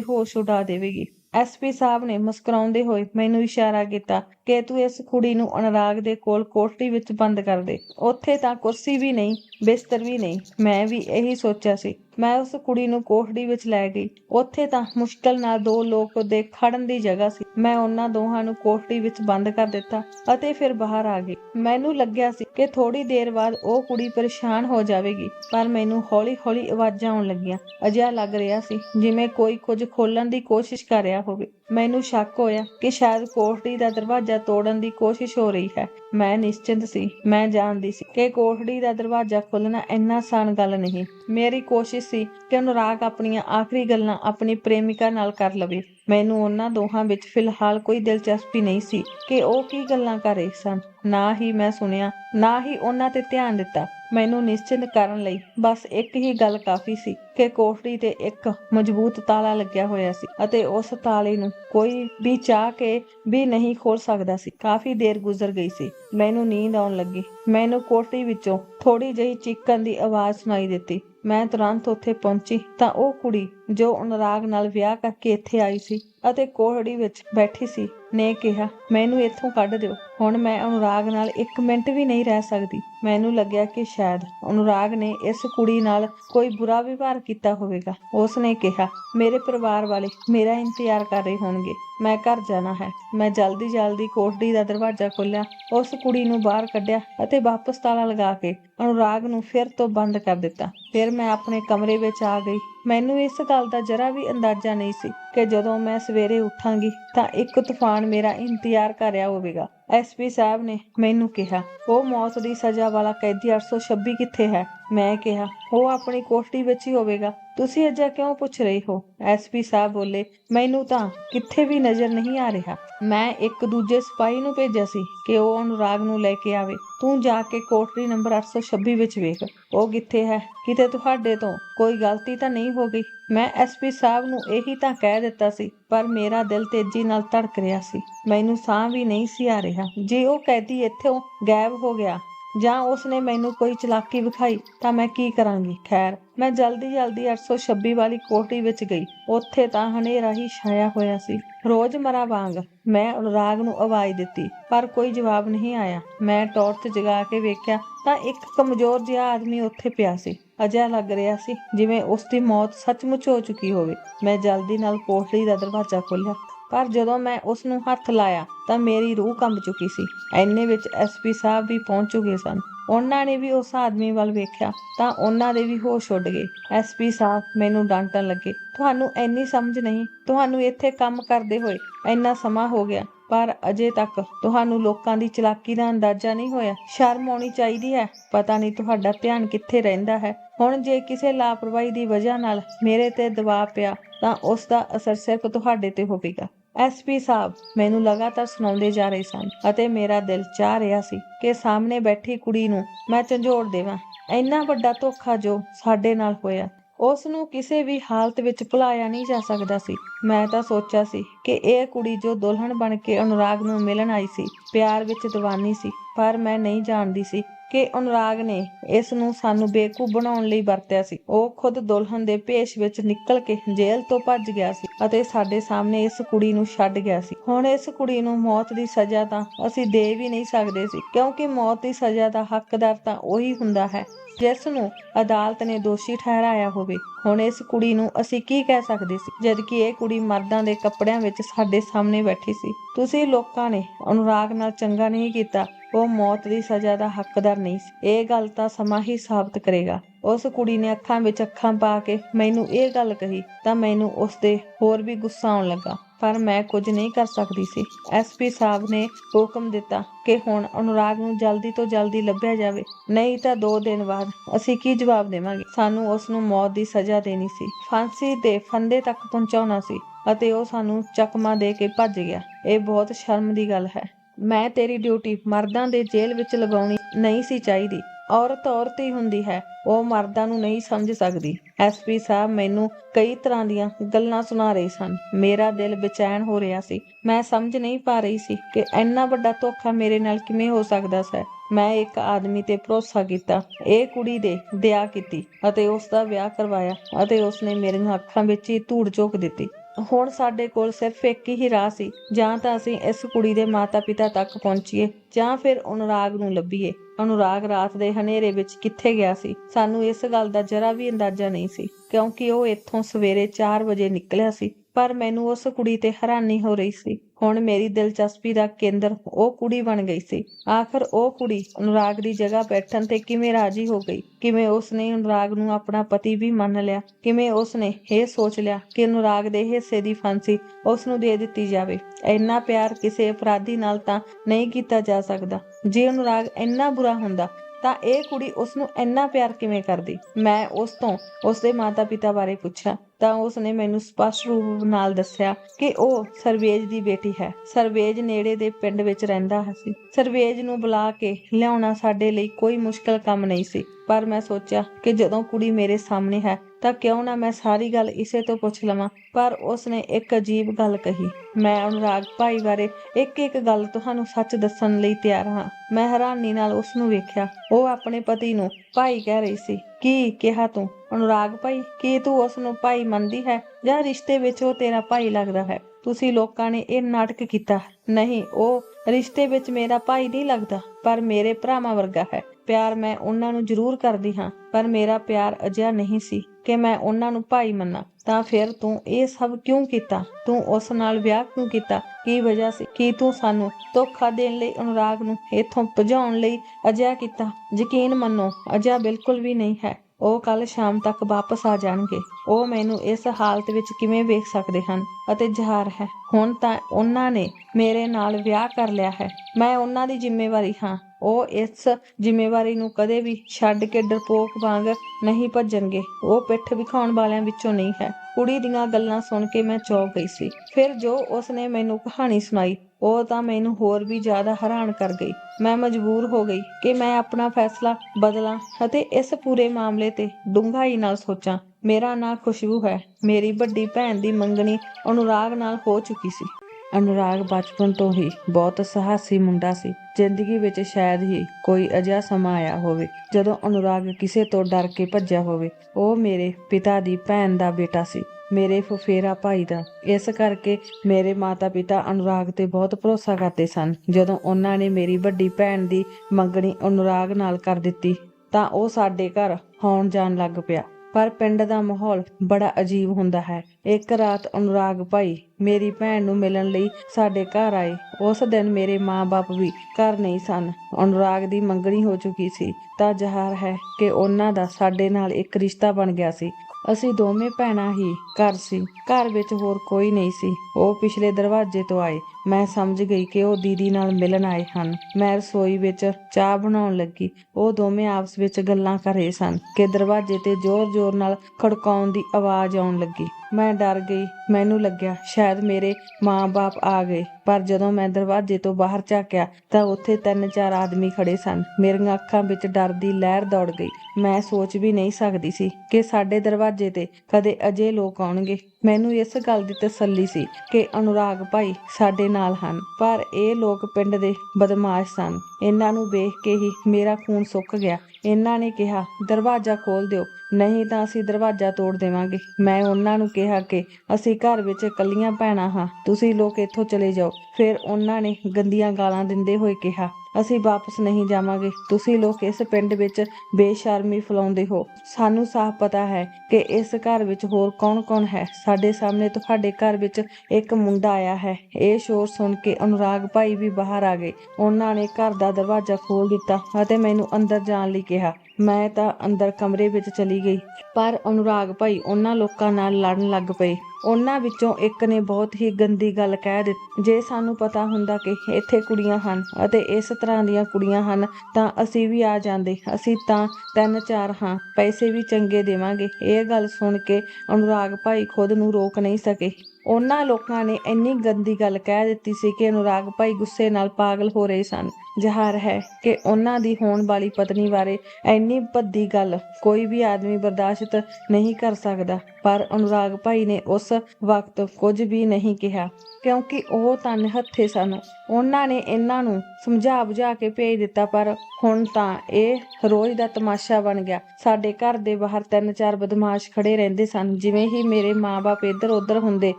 ਹੋਸ਼ ਉਡਾ ਦੇਵੇਗੀ। ਐਸਪੀ ਸਾਹਿਬ ਨੇ ਮੁਸਕਰਾਉਂਦੇ ਹੋਏ ਮੈਨੂੰ ਇਸ਼ਾਰਾ ਕੀਤਾ ਕਿ ਤੂੰ ਇਸ ਕੁੜੀ ਨੂੰ ਅਨੁਰਾਗ ਦੇ ਕੋਲ ਕੋਠੜੀ ਵਿੱਚ ਬੰਦ ਕਰ ਦੇ। ਉੱਥੇ ਤਾਂ ਕੁਰਸੀ ਵੀ ਨਹੀਂ, ਬਿਸਤਰ ਵੀ ਨਹੀਂ। ਮੈਂ ਵੀ ਇਹੀ ਸੋਚਿਆ ਸੀ। ਮੈਂ ਉਸ ਕੁੜੀ ਨੂੰ ਕੋਠੜੀ ਵਿੱਚ ਲੈ ਗਈ। ਉੱਥੇ ਤਾਂ ਮੁਸ਼ਕਲ ਨਾਲ ਦੋ ਲੋਕ ਦੇ ਖੜਨ ਦੀ ਜਗ੍ਹਾ ਸੀ। ਮੈਂ ਉਹਨਾਂ ਦੋਹਾਂ ਨੂੰ ਕੋਠੜੀ ਵਿੱਚ ਬੰਦ ਕਰ ਦਿੱਤਾ ਅਤੇ ਫਿਰ ਬਾਹਰ ਆ ਗਈ। ਮੈਨੂੰ ਲੱਗਿਆ ਸੀ ਕਿ ਥੋੜੀ ਦੇਰ ਬਾਅਦ ਉਹ ਕੁੜੀ ਪਰੇਸ਼ਾਨ ਹੋ ਜਾਵੇਗੀ, ਪਰ ਮੈਨੂੰ ਹੌਲੀ-ਹੌਲੀ ਆਵਾਜ਼ਾਂ ਆਉਣ ਲੱਗੀਆਂ। ਅਜਿਹਾ ਲੱਗ ਰਿਹਾ ਸੀ ਜਿਵੇਂ ਕੋਈ ਕੁਝ ਖੋਲਣ ਦੀ ਕੋਸ਼ਿਸ਼ ਕਰ ਰਿਹਾ ਹੋਵੇ। ਮੈਨੂੰ ਸ਼ੱਕ ਹੋਇਆ ਕਿ ਸ਼ਾਇਦ ਕੋਠੜੀ ਦਾ ਦਰਵਾਜ਼ਾ ਤੋੜਨ ਦੀ ਕੋਸ਼ਿਸ਼ ਹੋ ਰਹੀ ਹੈ। ਮੈਂ ਨਿਸ਼ਚਿੰਤ ਸੀ। ਮੈਂ ਜਾਣਦੀ ਸੀ ਕਿ ਕੋਠੜੀ ਦਾ ਦਰਵਾਜ਼ਾ ਖੋਲਣਾ ਇੰਨਾ ਆਸਾਨ ਗੱਲ ਨਹੀਂ। ਮੇਰੀ ਕੋਸ਼ਿਸ਼ ਸੀ ਕਿ ਅਨੁਰਾਗ ਆਪਣੀਆਂ ਆਖਰੀ ਗੱਲਾਂ ਆਪਣੀ ਪ੍ਰੇਮਿਕਾ ਨਾਲ ਕਰ ਲਵੇ। ਮੈਨੂੰ ਉਹਨਾਂ ਦੋਹਾਂ ਵਿੱਚ ਫਿਲਹਾਲ ਕੋਈ ਦਿਲਚਸਪੀ ਨਹੀਂ ਸੀ ਕਿ ਉਹ ਕੀ ਗੱਲਾਂ ਕਰ ਰਹੇ ਸਨ। ਨਾ ਹੀ ਮੈਂ ਸੁਣਿਆ, ਨਾ ਹੀ ਉਹਨਾਂ ਤੇ ਧਿਆਨ ਦਿੱਤਾ। ਮੈਨੂੰ ਨਿਸ਼ਚਿੰਤ ਕਰਨ ਲਈ ਬਸ ਇੱਕ ਹੀ ਗੱਲ ਕਾਫੀ ਸੀ ਕਿ ਕੋਠੜੀ ਤੇ ਇੱਕ ਮਜ਼ਬੂਤ ਤਾਲਾ ਲੱਗਿਆ ਹੋਇਆ ਸੀ ਅਤੇ ਉਸ ਤਾਲੇ ਨੂੰ ਕੋਈ ਵੀ ਚਾਹ ਕੇ ਵੀ ਨਹੀਂ ਖੋਲ ਸਕਦਾ ਸੀ। ਕਾਫੀ ਦੇਰ ਗੁਜ਼ਰ ਗਈ ਸੀ। ਮੈਨੂੰ ਨੀਂਦ ਆਉਣ ਲੱਗੀ। ਮੈਨੂੰ ਕੋਠੀ ਵਿੱਚੋਂ ਥੋੜੀ ਜਿਹੀ ਚੀਕਣ ਦੀ ਆਵਾਜ਼ ਸੁਣਾਈ ਦਿੱਤੀ। ਮੈਂ ਤੁਰੰਤ ਉੱਥੇ ਪਹੁੰਚੀ ਤਾਂ ਉਹ ਕੁੜੀ ਜੋ ਅਨੁਰਾਗ ਨਾਲ ਵਿਆਹ ਕਰਕੇ ਇੱਥੇ ਆਈ ਸੀ ਅਤੇ ਕੋਹੜੀ ਵਿੱਚ ਬੈਠੀ ਸੀ, ਨੇ ਕਿਹਾ, ਮੈਨੂੰ ਇੱਥੋਂ ਕੱਢ ਦਿਓ। ਹੁਣ ਮੈਂ ਅਨੁਰਾਗ ਨਾਲ ਇੱਕ ਮਿੰਟ ਵੀ ਨਹੀਂ ਰਹਿ ਸਕਦੀ। ਮੈਨੂੰ ਲੱਗਿਆ ਕਿ ਸ਼ਾਇਦ ਅਨੁਰਾਗ ਨੇ ਇਸ ਕੁੜੀ ਨਾਲ ਕੋਈ ਬੁਰਾ ਵਿਵਹਾਰ ਕੀਤਾ ਹੋਵੇਗਾ। ਉਸ ਨੇ ਕਿਹਾ, ਮੇਰੇ ਪਰਿਵਾਰ ਵਾਲੇ ਮੇਰਾ ਇੰਤਜ਼ਾਰ ਕਰ ਰਹੇ ਹੋਣਗੇ। ਮੈਂ ਘਰ ਜਾਣਾ ਹੈ। ਮੈਂ ਜਲਦੀ ਜਲਦੀ ਕੋਠੜੀ ਦਾ ਦਰਵਾਜ਼ਾ ਖੋਲ੍ਹਿਆ, ਉਸ ਕੁੜੀ ਨੂੰ ਬਾਹਰ ਕੱਢਿਆ ਅਤੇ ਵਾਪਸ ਤਾਲਾ ਲਗਾ ਕੇ ਅਨੁਰਾਗ ਨੂੰ ਫਿਰ ਤੋਂ ਬੰਦ ਕਰ ਦਿੱਤਾ। ਫਿਰ ਮੈਂ ਆਪਣੇ ਕਮਰੇ ਵਿੱਚ ਆ ਗਈ। ਮੈਨੂੰ ਇਸ ਗੱਲ ਦਾ ਜਰਾ ਵੀ ਅੰਦਾਜ਼ਾ ਨਹੀਂ ਸੀ ਕਿ ਜਦੋਂ ਮੈਂ ਸਵੇਰੇ ਉੱਠਾਂਗੀ ਤਾਂ ਇੱਕ ਤੂਫਾਨ ਮੇਰਾ ਇੰਤਜ਼ਾਰ ਕਰ ਰਿਹਾ ਹੋਵੇਗਾ। ਐਸਪੀ ਸਾਹਿਬ ਨੇ ਮੈਨੂੰ ਕਿਹਾ, ਉਹ ਮੌਤ ਦੀ ਸਜ਼ਾ ਵਾਲਾ ਕੈਦੀ 826 ਕਿੱਥੇ ਹੈ? ਮੈਂ ਕਿਹਾ, ਉਹ ਆਪਣੀ ਕੋਠੜੀ ਵਿੱਚ ਹੀ ਹੋਵੇਗਾ। ਤੁਸੀਂ ਅਜਾ ਕਿਉਂ ਪੁੱਛ ਰਹੇ ਹੋ? ਐਸਪੀ ਸਾਹਿਬ ਬੋਲੇ, ਮੈਨੂੰ ਤਾਂ ਕਿੱਥੇ ਵੀ ਨਜ਼ਰ ਨਹੀਂ ਆ ਰਿਹਾ। ਮੈਂ ਇੱਕ ਦੂਜੇ ਸਿਪਾਹੀ ਨੂੰ ਭੇਜਿਆ ਸੀ ਕਿ ਉਹ ਅਨੁਰਾਗ ਨੂੰ ਲੈ ਕੇ ਆਵੇ। ਤੂੰ ਜਾ ਕੇ ਕੋਠੜੀ ਨੰਬਰ 826 ਵਿੱਚ ਵੇਖ। ਉਹ ਕਿੱਥੇ ਹੈ? ਕਿਤੇ ਤੁਹਾਡੇ ਤੋਂ ਕੋਈ ਗਲਤੀ ਤਾਂ ਨਹੀਂ ਹੋ ਗਈ। ਮੈਂ ਐਸਪੀ ਸਾਹਿਬ ਨੂੰ ਇਹੀ ਤਾਂ ਕਹਿ ਦਿੱਤਾ ਸੀ, ਪਰ ਮੇਰਾ ਦਿਲ ਤੇਜ਼ੀ ਨਾਲ ਧੜਕ ਰਿਹਾ ਸੀ। ਮੈਨੂੰ ਸਾਹ ਵੀ ਨਹੀਂ ਸੀ ਆ ਰਿਹਾ। ਜੇ ਉਹ ਕੈਦੀ ਇੱਥੋਂ ਗਾਇਬ ਹੋ ਗਿਆ ਜਾਂ ਉਸਨੇ ਮੈਨੂੰ ਕੋਈ ਚਲਾਕੀ ਵਿਖਾਈ, ਤਾਂ ਮੈਂ ਕੀ ਕਰਾਂਗੀ? ਖੈਰ, ਮੈਂ ਜਲਦੀ ਜਲਦੀ 826 ਵਾਲੀ ਕੋਠੜੀ ਵਿੱਚ ਗਈ। ਉੱਥੇ ਤਾਂ ਹਨੇਰਾ ਹੀ ਛਾਇਆ ਹੋਇਆ ਸੀ। ਰੋਜ਼ਮਰਾ ਵਾਂਗ ਮੈਂ ਅਨੁਰਾਗ ਨੂੰ ਆਵਾਜ਼ ਦਿੱਤੀ, ਪਰ ਕੋਈ ਜਵਾਬ ਨਹੀਂ ਆਇਆ। ਮੈਂ ਟਾਰਚ ਜਗਾ ਕੇ ਵੇਖਿਆ ਤਾਂ ਇੱਕ ਕਮਜ਼ੋਰ ਜਿਹਾ ਆਦਮੀ ਉੱਥੇ ਪਿਆ ਸੀ। ਅਜਿਹਾ ਲੱਗ ਰਿਹਾ ਸੀ ਜਿਵੇਂ ਉਸ ਦੀ ਮੌਤ ਸੱਚਮੁੱਚ ਹੋ ਚੁੱਕੀ ਹੋਵੇ। ਮੈਂ ਜਲਦੀ ਨਾਲ ਕੋਠਲੀ ਦਾ ਦਰਵਾਜ਼ਾ ਖੋਲ੍ਹਿਆ। ਪਰ ਜਦੋਂ ਮੈਂ ਉਸ ਨੂੰ ਹੱਥ ਲਾਇਆ, ਤਾਂ ਮੇਰੀ ਰੂਹ ਕੰਬ ਚੁੱਕੀ ਸੀ। ਐਨੇ ਵਿੱਚ ਐਸਪੀ ਸਾਹਿਬ ਵੀ ਪਹੁੰਚ ਚੁੱਕੇ ਸਨ। ਉਹਨਾਂ ਨੇ ਵੀ ਉਸ ਆਦਮੀ ਵੱਲ ਵੇਖਿਆ, ਤਾਂ ਉਹਨਾਂ ਦੇ ਵੀ ਹੋਸ਼ ਉੱਡ ਗਏ। ਐਸਪੀ ਸਾਹਿਬ ਮੈਨੂੰ ਡਾਂਟਣ ਲੱਗੇ, ਤੁਹਾਨੂੰ ਇੰਨੀ ਸਮਝ ਨਹੀਂ? ਤੁਹਾਨੂੰ ਇੱਥੇ ਕੰਮ ਕਰਦੇ ਹੋਏ ਇੰਨਾ ਸਮਾਂ ਹੋ ਗਿਆ, ਪਰ ਅਜੇ ਤੱਕ ਤੁਹਾਨੂੰ ਲੋਕਾਂ ਦੀ ਚਲਾਕੀ ਦਾ ਅੰਦਾਜ਼ਾ ਨਹੀਂ ਹੋਇਆ? ਸ਼ਰਮ ਆਉਣੀ ਚਾਹੀਦੀ ਹੈ। ਪਤਾ ਨਹੀਂ ਤੁਹਾਡਾ ਧਿਆਨ ਕਿੱਥੇ ਰਹਿੰਦਾ ਹੈ। ਹੁਣ ਜੇ ਕਿਸੇ ਲਾਪਰਵਾਹੀ ਦੀ ਵਜ੍ਹਾ ਨਾਲ ਮੇਰੇ ਤੇ ਦਬਾਅ ਪਿਆ, ਤਾਂ ਉਸ ਦਾ ਅਸਰ ਸਿਰਫ ਤੁਹਾਡੇ ਤੇ ਹੋਵੇਗਾ। ਐਸਪੀ ਸਾਹਿਬ, ਮੈਨੂੰ ਲਗਾਤਾਰ ਸੁਣਾਉਂਦੇ ਜਾ ਰਹੇ ਸਨ ਅਤੇ ਮੇਰਾ ਦਿਲ ਚਾਹ ਰਿਹਾ ਸੀ ਕਿ ਸਾਹਮਣੇ ਬੈਠੀ ਕੁੜੀ ਨੂੰ ਮੈਂ ਝੰਜੋੜ ਦੇਵਾਂ। ਇੰਨਾ ਵੱਡਾ ਧੋਖਾ ਜੋ ਸਾਡੇ ਨਾਲ ਹੋਇਆ ਉਸ ਨੂੰ ਕਿਸੇ ਵੀ ਹਾਲਤ ਵਿੱਚ ਭੁਲਾਇਆ ਨਹੀਂ ਜਾ ਸਕਦਾ ਸੀ। ਮੈਂ ਤਾਂ ਸੋਚਿਆ ਸੀ ਕਿ ਇਹ ਕੁੜੀ ਜੋ ਦੁਲਹਨ ਬਣ ਕੇ ਅਨੁਰਾਗ ਨੂੰ ਮਿਲਣ ਆਈ ਸੀ, ਪਿਆਰ ਵਿੱਚ دیਵਾਨੀ ਸੀ, ਪਰ ਮੈਂ ਨਹੀਂ ਜਾਣਦੀ ਸੀ ਕਿ ਅਨੁਰਾਗ ਨੇ ਇਸ ਨੂੰ ਸਾਨੂੰ ਬੇਕੂਫ ਬਣਾਉਣ ਲਈ ਵਰਤਿਆ ਸੀ। ਉਹ ਖੁਦ ਦੁਲਹਨ ਦੇ ਭੇਸ਼ ਵਿੱਚ ਨਿਕਲ ਕੇ ਜੇਲ੍ਹ ਤੋਂ ਭੱਜ ਗਿਆ ਸੀ ਅਤੇ ਸਾਡੇ ਸਾਹਮਣੇ ਇਸ ਕੁੜੀ ਨੂੰ ਛੱਡ ਗਿਆ ਸੀ। ਹੁਣ ਇਸ ਕੁੜੀ ਨੂੰ ਮੌਤ ਦੀ ਸਜ਼ਾ ਤਾਂ ਅਸੀਂ ਦੇ ਵੀ ਨਹੀਂ ਸਕਦੇ ਸੀ, ਕਿਉਂਕਿ ਮੌਤ ਦੀ ਸਜ਼ਾ ਦਾ ਹੱਕਦਾਰ ਤਾਂ ਉਹੀ ਹੁੰਦਾ ਹੈ। ਜਿਸ ਨੂੰ ਅਦਾਲਤ ਨੇ ਦੋਸ਼ੀ ਠਹਿਰਾਇਆ ਹੋਵੇ, ਹੁਣ ਇਸ ਕੁੜੀ ਨੂੰ ਅਸੀਂ ਕੀ ਕਹਿ ਸਕਦੇ ਸੀ? ਜਦ ਕਿ ਇਹ ਕੁੜੀ ਮਰਦਾਂ ਦੇ ਕੱਪੜਿਆਂ ਵਿੱਚ ਸਾਡੇ ਸਾਹਮਣੇ ਬੈਠੀ ਸੀ। ਤੁਸੀਂ ਲੋਕਾਂ ਨੇ ਅਨੁਰਾਗ ਨਾਲ ਚੰਗਾ ਨਹੀਂ ਕੀਤਾ। ਉਹ ਮੌਤ ਦੀ ਸਜ਼ਾ ਦਾ ਹੱਕਦਾਰ ਨਹੀਂ ਸੀ। ਇਹ ਗੱਲ ਤਾਂ ਸਮਾਂ ਹੀ ਸਾਬਤ ਕਰੇਗਾ। ਉਸ ਕੁੜੀ ਨੇ ਅੱਖਾਂ ਵਿੱਚ ਅੱਖਾਂ ਪਾ ਕੇ ਮੈਨੂੰ ਇਹ ਗੱਲ ਕਹੀ, ਤਾਂ ਮੈਨੂੰ ਉਸ ਦੇ ਹੋਰ ਵੀ ਗੁੱਸਾ ਆਉਣ ਲੱਗਾ। ਪਰ ਮੈਂ ਕੁਝ ਨਹੀਂ ਕਰ ਸਕਦੀ ਸੀ। ਐਸਪੀ ਸਾਹਿਬ ਨੇ ਹੁਕਮ ਦਿੱਤਾ ਕਿ ਹੁਣ ਅਨੁਰਾਗ ਨੂੰ ਜਲਦੀ ਤੋਂ ਜਲਦੀ ਲੱਭਿਆ ਜਾਵੇ। ਨਹੀਂ ਤਾਂ 2 ਦਿਨ ਬਾਅਦ ਅਸੀਂ ਕੀ ਜਵਾਬ ਦੇਵਾਂਗੇ? ਸਾਨੂੰ ਉਸ ਨੂੰ ਮੌਤ ਦੀ ਸਜ਼ਾ ਦੇਣੀ ਸੀ। ਫਾਂਸੀ ਦੇ ਫੰਦੇ ਤੱਕ ਪਹੁੰਚਾਉਣਾ ਸੀ ਅਤੇ ਉਹ ਸਾਨੂੰ ਚਕਮਾ ਦੇ ਕੇ ਭੱਜ ਗਿਆ। ਇਹ ਬਹੁਤ ਸ਼ਰਮ ਦੀ ਗੱਲ ਹੈ। ਮੈਂ ਤੇਰੀ ਡਿਊਟੀ ਮਰਦਾਂ ਦੇ ਜੇਲ੍ਹ ਵਿੱਚ ਲਗਾਉਣੀ ਨਹੀਂ ਸੀ ਚਾਹੀਦੀ। ਔਰਤ ਔਰਤ ਹੀ ਹੁੰਦੀ ਹੈ, ਉਹ ਮਰਦਾਂ ਨੂੰ ਨਹੀਂ ਸਮਝ ਸਕਦੀ। ਐਸਪੀ ਸਾਹਿਬ ਮੈਨੂੰ ਕਈ ਤਰ੍ਹਾਂ ਦੀਆਂ ਗੱਲਾਂ ਸੁਣਾ ਰਹੇ ਸਨ। ਮੇਰਾ ਦਿਲ ਬੇਚੈਨ ਹੋ ਰਿਹਾ ਸੀ। ਮੈਂ ਸਮਝ ਨਹੀਂ ਪਾ ਰਹੀ ਸੀ ਕਿ ਇੰਨਾ ਵੱਡਾ ਧੋਖਾ ਮੇਰੇ ਨਾਲ ਕਿਵੇਂ ਹੋ ਸਕਦਾ ਸੀ। ਮੈਂ ਇੱਕ ਆਦਮੀ ਤੇ ਭਰੋਸਾ ਕੀਤਾ। ਇਹ ਕੁੜੀ ਦੇ ਦਿਆ ਕੀਤੀ ਅਤੇ ਉਸ ਦਾ ਵਿਆਹ ਕਰਵਾਇਆ ਅਤੇ ਉਸਨੇ ਮੇਰੀਆਂ ਅੱਖਾਂ ਵਿੱਚ ਹੀ ਧੂੜ ਝੋਕ ਦਿੱਤੀ। ਹੁਣ ਸਾਡੇ ਕੋਲ ਸਿਰਫ ਇੱਕ ਹੀ ਰਾਹ ਸੀ, ਜਾਂ ਤਾਂ ਅਸੀਂ ਇਸ ਕੁੜੀ ਦੇ ਮਾਤਾ-ਪਿਤਾ ਤੱਕ ਪਹੁੰਚੀਏ, ਜਾਂ ਫਿਰ ਅਨੁਰਾਗ ਨੂੰ ਲੱਭੀਏ। ਅਨੁਰਾਗ ਰਾਤ ਦੇ ਹਨੇਰੇ ਵਿੱਚ ਕਿੱਥੇ ਗਿਆ ਸੀ? ਸਾਨੂੰ ਇਸ ਗੱਲ ਦਾ ਜਰਾ ਵੀ ਅੰਦਾਜ਼ਾ ਨਹੀਂ ਸੀ, ਕਿਉਂਕਿ ਉਹ ਇੱਥੋਂ ਸਵੇਰੇ 4 ਵਜੇ ਨਿਕਲਿਆ ਸੀ। ਪਰ ਮੈਨੂੰ ਉਸ ਕੁੜੀ ਤੇ ਹੈਰਾਨੀ ਹੋ ਰਹੀ ਸੀ। ਹੁਣ ਮੇਰੀ ਦਿਲਚਸਪੀ ਦਾ ਕੇਂਦਰ ਉਹ ਕੁੜੀ ਬਣ ਗਈ ਸੀ। ਆਖਰ ਉਹ ਕੁੜੀ ਅਨੁਰਾਗ ਦੀ ਜਗ੍ਹਾ ਬੈਠਣ ਤੇ ਕਿਵੇਂ ਰਾਜੀ ਹੋ ਗਈ? ਕਿਵੇਂ ਉਸਨੇ ਅਨੁਰਾਗ ਨੂੰ ਆਪਣਾ ਪਤੀ ਵੀ ਮੰਨ ਲਿਆ? ਕਿਵੇਂ ਉਸਨੇ ਇਹ ਸੋਚ ਲਿਆ ਕਿ ਅਨੁਰਾਗ ਦੇ ਹਿੱਸੇ ਦੀ ਫਾਂਸੀ ਉਸ ਨੂੰ ਦੇ ਦਿੱਤੀ ਜਾਵੇ? ਇੰਨਾ ਪਿਆਰ ਕਿਸੇ ਅਪਰਾਧੀ ਨਾਲ ਤਾਂ ਨਹੀਂ ਕੀਤਾ ਜਾ ਸਕਦਾ। ਜੇ ਅਨੁਰਾਗ ਇੰਨਾ ਬੁਰਾ ਹੁੰਦਾ ਤਾਂ ਇਹ ਕੁੜੀ ਉਸ ਨੂੰ ਇੰਨਾ ਪਿਆਰ ਕਿਵੇਂ ਕਰਦੀ? ਮੈਂ ਉਸ ਤੋਂ ਉਸ ਦੇ ਮਾਤਾ-ਪਿਤਾ ਬਾਰੇ ਪੁੱਛਿਆ, ਤਾਂ ਉਸ ਨੇ ਮੈਨੂੰ ਸਪਸ਼ਟ ਰੂਪ ਨਾਲ ਦੱਸਿਆ ਕਿ ਉਹ ਸਰਵੇਜ ਦੀ ਬੇਟੀ ਹੈ। ਸਰਵੇਜ ਨੇੜੇ ਦੇ ਪਿੰਡ ਵਿੱਚ ਰਹਿੰਦਾ ਸੀ। ਸਰਵੇਜ ਨੂੰ ਬੁਲਾ ਕੇ ਲਿਆਉਣਾ ਸਾਡੇ ਲਈ ਕੋਈ ਮੁਸ਼ਕਲ ਕੰਮ ਨਹੀਂ ਸੀ, ਪਰ ਮੈਂ ਸੋਚਿਆ ਕਿ ਜਦੋਂ ਕੁੜੀ ਮੇਰੇ ਸਾਹਮਣੇ ਹੈ ਤਾਂ ਕਿਉਂ ਨਾ ਮੈਂ ਸਾਰੀ ਗੱਲ ਇਸੇ ਤੋਂ ਪੁੱਛ ਲਵਾਂ? ਪਰ ਉਸ ਨੇ ਇੱਕ ਅਜੀਬ ਗੱਲ ਕਹੀ। ਮੈਂ ਅਨੁਰਾਗ ਭਾਈ ਬਾਰੇ ਇੱਕ ਇੱਕ ਗੱਲ ਤੁਹਾਨੂੰ ਸੱਚ ਦੱਸਣ ਲਈ ਤਿਆਰ ਹਾਂ। ਮੈਂ ਹੈਰਾਨੀ ਨਾਲ ਉਸ ਨੂੰ ਵੇਖਿਆ। ਉਹ ਆਪਣੇ ਪਤੀ ਨੂੰ ਭਾਈ ਕਹਿ ਰਹੀ ਸੀ। ਕੀ ਕਿਹਾ ਤੂੰ? ਅਨੁਰਾਗ ਭਾਈ, ਕੀ ਤੂੰ ਉਸ ਨੂੰ ਭਾਈ ਮੰਨਦੀ ਹੈ ਜਾਂ ਰਿਸ਼ਤੇ ਵਿੱਚ ਉਹ ਤੇਰਾ ਭਾਈ ਲੱਗਦਾ ਹੈ? ਤੁਸੀਂ ਲੋਕਾਂ ਨੇ ਇਹ ਨਾਟਕ ਕੀਤਾ। ਨਹੀਂ, ਉਹ ਰਿਸ਼ਤੇ ਵਿੱਚ ਮੇਰਾ ਭਾਈ ਨਹੀਂ ਲੱਗਦਾ, ਪਰ ਮੇਰੇ ਭਰਾਵਾਂ ਵਰਗਾ ਹੈ। ਪਿਆਰ ਮੈਂ ਉਹਨਾਂ ਨੂੰ ਜ਼ਰੂਰ ਕਰਦੀ ਹਾਂ, ਪਰ ਮੇਰਾ ਪਿਆਰ ਅਜਿਹਾ ਨਹੀਂ ਸੀ ਕਿ ਮੈਂ ਉਹਨਾਂ ਨੂੰ ਭਾਈ ਮੰਨਾਂ। ਤਾਂ ਫਿਰ ਤੂੰ ਇਹ ਸਭ ਕਿਉਂ ਕੀਤਾ? ਤੂੰ ਉਸ ਨਾਲ ਵਿਆਹ ਕਿਉਂ ਕੀਤਾ? ਕੀ ਵਜ੍ਹਾ ਸੀ? ਕੀ ਤੂੰ ਸਾਨੂੰ ਧੋਖਾ ਦੇਣ ਲਈ ਅਨੁਰਾਗ ਨੂੰ ਇੱਥੋਂ ਭਜਾਉਣ ਲਈ ਅਜਿਹਾ ਕੀਤਾ? ਯਕੀਨ ਮੰਨੋ, ਅਜਿਹਾ ਬਿਲਕੁਲ ਵੀ ਨਹੀਂ ਹੈ। ਉਹ ਕੱਲ ਸ਼ਾਮ ਤੱਕ ਵਾਪਸ ਆ ਜਾਣਗੇ। ਉਹ ਮੈਨੂੰ ਇਸ ਹਾਲਤ ਵਿੱਚ ਕਿਵੇਂ ਵੇਖ ਸਕਦੇ ਹਨ ਅਤੇ ਜ਼ਹਾਰ ਹੈ? ਹੁਣ ਤਾਂ ਉਹਨਾਂ ਨੇ ਮੇਰੇ ਨਾਲ ਵਿਆਹ ਕਰ ਲਿਆ ਹੈ। ਮੈਂ ਉਹਨਾਂ ਦੀ ਜ਼ਿੰਮੇਵਾਰੀ ਹਾਂ। ਉਹ ਇਸ ਜ਼ਿੰਮੇਵਾਰੀ ਨੂੰ ਕਦੇ ਵੀ ਛੱਡ ਕੇ ਡਰਪੋਕ ਵਾਂਗ ਨਹੀਂ ਭੱਜਣਗੇ। ਉਹ ਪਿੱਠ ਵਿਖਾਉਣ ਵਾਲਿਆਂ ਵਿੱਚੋਂ ਨਹੀਂ ਹੈ। ਕੁੜੀ ਦੀਆਂ ਗੱਲਾਂ ਸੁਣ ਕੇ ਮੈਂ ਚੌਂਕ ਗਈ ਸੀ। ਫਿਰ ਜੋ ਉਸਨੇ ਮੈਨੂੰ ਕਹਾਣੀ ਸੁਣਾਈ, ਉਹ ਤਾਂ ਮੈਨੂੰ ਹੋਰ ਵੀ ਜ਼ਿਆਦਾ ਹੈਰਾਨ ਕਰ ਗਈ। ਮੈਂ ਮਜਬੂਰ ਹੋ ਗਈ ਕਿ ਮੈਂ ਆਪਣਾ ਫੈਸਲਾ ਬਦਲਾਂ ਅਤੇ ਇਸ ਪੂਰੇ ਮਾਮਲੇ ਤੇ ਡੂੰਘਾਈ ਨਾਲ ਸੋਚਾਂ। ਮੇਰਾ ਨਾਂ ਖੁਸ਼ਬੂ ਹੈ। ਮੇਰੀ ਵੱਡੀ ਭੈਣ ਦੀ ਮੰਗਣੀ ਅਨੁਰਾਗ ਨਾਲ ਹੋ ਚੁੱਕੀ ਸੀ। ਅਨੁਰਾਗ ਬਚਪਨ ਤੋਂ ਹੀ ਬਹੁਤ ਸਾਹਸੀ ਮੁੰਡਾ ਸੀ। ਜ਼ਿੰਦਗੀ ਵਿੱਚ ਸ਼ਾਇਦ ਹੀ ਕੋਈ ਅਜਿਹਾ ਸਮਾਂ ਆਇਆ ਹੋਵੇ, ਜਦੋਂ ਅਨੁਰਾਗ ਕਿਸੇ ਤੋਂ ਡਰ ਕੇ ਭੱਜਿਆ ਹੋਵੇ। ਉਹ ਮੇਰੇ ਪਿਤਾ ਦੀ ਭੈਣ ਦਾ ਬੇਟਾ ਸੀ। ਮੇਰੇ ਫੁਫੇਰਾ ਭਾਈ ਦਾ। ਇਸ ਕਰਕੇ ਮੇਰੇ ਮਾਤਾ-ਪਿਤਾ ਅਨੁਰਾਗ ਤੇ ਬਹੁਤ ਭਰੋਸਾ ਕਰਦੇ ਸਨ। ਜਦੋਂ ਉਹਨਾਂ ਨੇ ਮੇਰੀ ਵੱਡੀ ਭੈਣ ਦੀ ਮੰਗਣੀ ਅਨੁਰਾਗ ਨਾਲ ਕਰ ਦਿੱਤੀ, ਤਾਂ ਉਹ ਸਾਡੇ ਘਰ ਆਉਣ ਜਾਣ ਲੱਗ ਪਿਆ। ਪਰ ਪਿੰਡ ਦਾ ਮਾਹੌਲ ਬੜਾ ਅਜੀਬ ਹੁੰਦਾ ਹੈ। ਇੱਕ ਰਾਤ ਅਨੁਰਾਗ ਭਾਈ ਮੇਰੀ ਭੈਣ ਨੂੰ ਮਿਲਣ ਲਈ ਸਾਡੇ ਘਰ ਆਏ। ਉਸ ਦਿਨ ਮੇਰੇ ਮਾਂ-ਬਾਪ ਵੀ ਘਰ ਨਹੀਂ ਸਨ। ਅਨੁਰਾਗ ਦੀ ਮੰਗਣੀ ਹੋ ਚੁੱਕੀ ਸੀ। ਤਾਂ ਜ਼ਾਹਰ ਹੈ ਕਿ ਉਹਨਾਂ ਦਾ ਸਾਡੇ ਨਾਲ ਇੱਕ ਰਿਸ਼ਤਾ ਬਣ ਗਿਆ ਸੀ। ਅਸੀਂ ਦੋਵੇਂ ਭੈਣਾਂ ਹੀ ਘਰ ਸੀ। ਘਰ ਵਿੱਚ ਹੋਰ ਕੋਈ ਨਹੀਂ ਸੀ। ਉਹ ਪਿਛਲੇ ਦਰਵਾਜ਼ੇ ਤੋਂ ਆਏ। ਮੈਂ ਸਮਝ ਗਈ ਕਿ ਉਹ ਦੀਦੀ ਨਾਲ ਮਿਲਣ ਆਏ ਹਨ। ਮੈਂ ਰਸੋਈ ਵਿੱਚ ਚਾਹ ਬਣਾਉਣ ਲੱਗੀ। ਉਹ ਦੋਵੇਂ ਆਪਸ ਵਿੱਚ ਗੱਲਾਂ ਕਰ ਰਹੇ ਸਨ ਕਿ ਦਰਵਾਜ਼ੇ ਤੇ ਜ਼ੋਰ-ਜ਼ੋਰ ਨਾਲ ਖੜਕਾਉਣ ਦੀ ਆਵਾਜ਼ ਆਉਣ ਲੱਗੀ। ਮੈਂ ਡਰ ਗਈ। ਮੈਨੂੰ ਲੱਗਿਆ, ਸ਼ਾਇਦ ਮੇਰੇ ਮਾਂ-ਬਾਪ ਆ ਗਏ। ਪਰ ਜਦੋਂ ਮੈਂ ਦਰਵਾਜ਼ੇ ਤੋਂ ਬਾਹਰ ਝਾਕਿਆ ਤਾਂ ਉੱਥੇ ਤਿੰਨ ਚਾਰ ਆਦਮੀ ਖੜੇ ਸਨ। ਮੇਰੀਆਂ ਅੱਖਾਂ ਵਿੱਚ ਡਰ ਦੀ ਲਹਿਰ ਦੌੜ ਗਈ। ਮੈਂ ਸੋਚ ਵੀ ਨਹੀਂ ਸਕਦੀ ਸੀ ਕਿ ਸਾਡੇ ਦਰਵਾਜ਼ੇ ਤੇ ਕਦੇ ਅਜੇ ਲੋਕ ਆਉਣਗੇ। ਮੈਨੂੰ ਇਸ ਗੱਲ ਦੀ ਤਸੱਲੀ ਸੀ ਕਿ ਅਨੁਰਾਗ ਭਾਈ ਸਾਡੇ ਨਾਲ ਹਨ, ਪਰ ਇਹ ਲੋਕ ਪਿੰਡ ਦੇ ਬਦਮਾਸ਼ ਸਨ। ਇਹਨਾਂ ਨੂੰ ਵੇਖ ਕੇ ਹੀ ਮੇਰਾ ਖੂਨ ਸੁੱਕ ਗਿਆ। ਇਹਨਾਂ ਨੇ ਕਿਹਾ, ਦਰਵਾਜ਼ਾ ਖੋਲ ਦਿਓ, ਨਹੀਂ ਤਾਂ ਅਸੀਂ ਦਰਵਾਜ਼ਾ ਤੋੜ ਦੇਵਾਂਗੇ। ਮੈਂ ਉਹਨਾਂ ਨੂੰ ਕਿਹਾ ਕਿ, ਅਸੀਂ ਘਰ ਵਿੱਚ ਇਕੱਲੀਆਂ ਭੈਣਾਂ ਹਾਂ, ਤੁਸੀਂ ਲੋਕ ਇੱਥੋਂ ਚਲੇ ਜਾਓ। ਫਿਰ ਉਹਨਾਂ ਨੇ ਗੰਦੀਆਂ ਗਾਲਾਂ ਦਿੰਦੇ ਹੋਏ ਕਿਹਾ, ਅਸੀਂ ਵਾਪਸ ਨਹੀਂ ਜਾਵਾਂਗੇ। ਤੁਸੀਂ ਲੋਕ ਇਸ ਪਿੰਡ ਵਿੱਚ ਬੇਸ਼ਰਮੀ ਫੈਲਾਉਂਦੇ ਹੋ। ਸਾਨੂੰ ਸਾਫ਼ ਪਤਾ ਹੈ ਕਿ ਇਸ ਘਰ ਵਿੱਚ ਹੋਰ ਕੌਣ-ਕੌਣ ਹੈ। ਸਾਡੇ ਸਾਹਮਣੇ ਤੁਹਾਡੇ ਘਰ ਵਿੱਚ ਇੱਕ ਮੁੰਡਾ ਆਇਆ ਹੈ। ਇਹ ਸ਼ੋਰ ਸੁਣ ਕੇ ਅਨੁਰਾਗ ਭਾਈ ਵੀ ਬਾਹਰ ਆ ਗਏ। ਉਹਨਾਂ ਨੇ ਘਰ ਦਾ ਦਰਵਾਜ਼ਾ ਖੋਲ ਦਿੱਤਾ ਅਤੇ ਮੈਨੂੰ ਅੰਦਰ ਜਾਣ ਲਈ ਕਿਹਾ। ਮੈਂ ਤਾਂ ਅੰਦਰ ਕਮਰੇ ਵਿੱਚ ਚਲੀ ਗਈ। ਪਰ ਅਨੁਰਾਗ ਭਾਈ ਉਹਨਾਂ ਲੋਕਾਂ ਨਾਲ ਲੜਨ ਲੱਗ ਪਏ। ਉਹਨਾਂ ਵਿੱਚੋਂ ਇੱਕ ਨੇ ਬਹੁਤ ਹੀ ਗੰਦੀ ਗੱਲ ਕਹਿ ਦਿੱਤੀ। ਜੇ ਸਾਨੂੰ ਪਤਾ ਹੁੰਦਾ ਕਿ ਇੱਥੇ ਕੁੜੀਆਂ ਹਨ ਅਤੇ ਇਸ ਤਰ੍ਹਾਂ ਦੀਆਂ ਕੁੜੀਆਂ ਹਨ, ਤਾਂ ਅਸੀਂ ਵੀ ਆ ਜਾਂਦੇ। ਅਸੀਂ ਤਾਂ ਤਿੰਨ ਚਾਰ ਹਾਂ, ਪੈਸੇ ਵੀ ਚੰਗੇ ਦੇਵਾਂਗੇ। ਇਹ ਗੱਲ ਸੁਣ ਕੇ ਅਨੁਰਾਗ ਭਾਈ ਖੁਦ ਨੂੰ ਰੋਕ ਨਹੀਂ ਸਕੇ। ਉਹਨਾਂ ਲੋਕਾਂ ਨੇ ਇੰਨੀ ਗੰਦੀ ਗੱਲ ਕਹਿ ਦਿੱਤੀ ਸੀ ਕਿ ਅਨੁਰਾਗ ਭਾਈ ਗੁੱਸੇ ਨਾਲ ਪਾਗਲ ਹੋ ਰਹੇ ਸਨ। ਜ਼ਾਹਰ ਹੈ ਕਿ ਉਹਨਾਂ ਦੀ ਹੋਣ ਵਾਲੀ ਪਤਨੀ ਬਾਰੇ ਇੰਨੀ ਭੱਦੀ ਗੱਲ ਕੋਈ ਵੀ ਆਦਮੀ ਬਰਦਾਸ਼ਤ ਨਹੀਂ ਕਰ ਸਕਦਾ, ਪਰ ਅਨੁਰਾਗ ਭਾਈ ਨੇ ਉਸ ਵਕਤ ਕੁਝ ਵੀ ਨਹੀਂ ਕਿਹਾ, ਕਿਉਂਕਿ ਉਹ ਤਨ ਹੱਥੇ ਸਨ। ਉਹਨਾਂ ਨੇ ਇਹਨਾਂ ਨੂੰ ਸਮਝਾ ਬੁਝਾ ਕੇ ਭੇਜ ਦਿੱਤਾ, ਪਰ ਹੁਣ ਤਾਂ ਇਹ ਰੋਜ਼ ਦਾ ਤਮਾਸ਼ਾ ਬਣ ਗਿਆ। ਸਾਡੇ ਘਰ ਦੇ ਬਾਹਰ ਤਿੰਨ ਚਾਰ ਬਦਮਾਸ਼ ਖੜੇ ਰਹਿੰਦੇ ਸਨ, ਜਿਵੇਂ ਹੀ ਮੇਰੇ ਮਾਪੇ ਇੱਧਰ ਉੱਧਰ ਹੁੰਦੇ,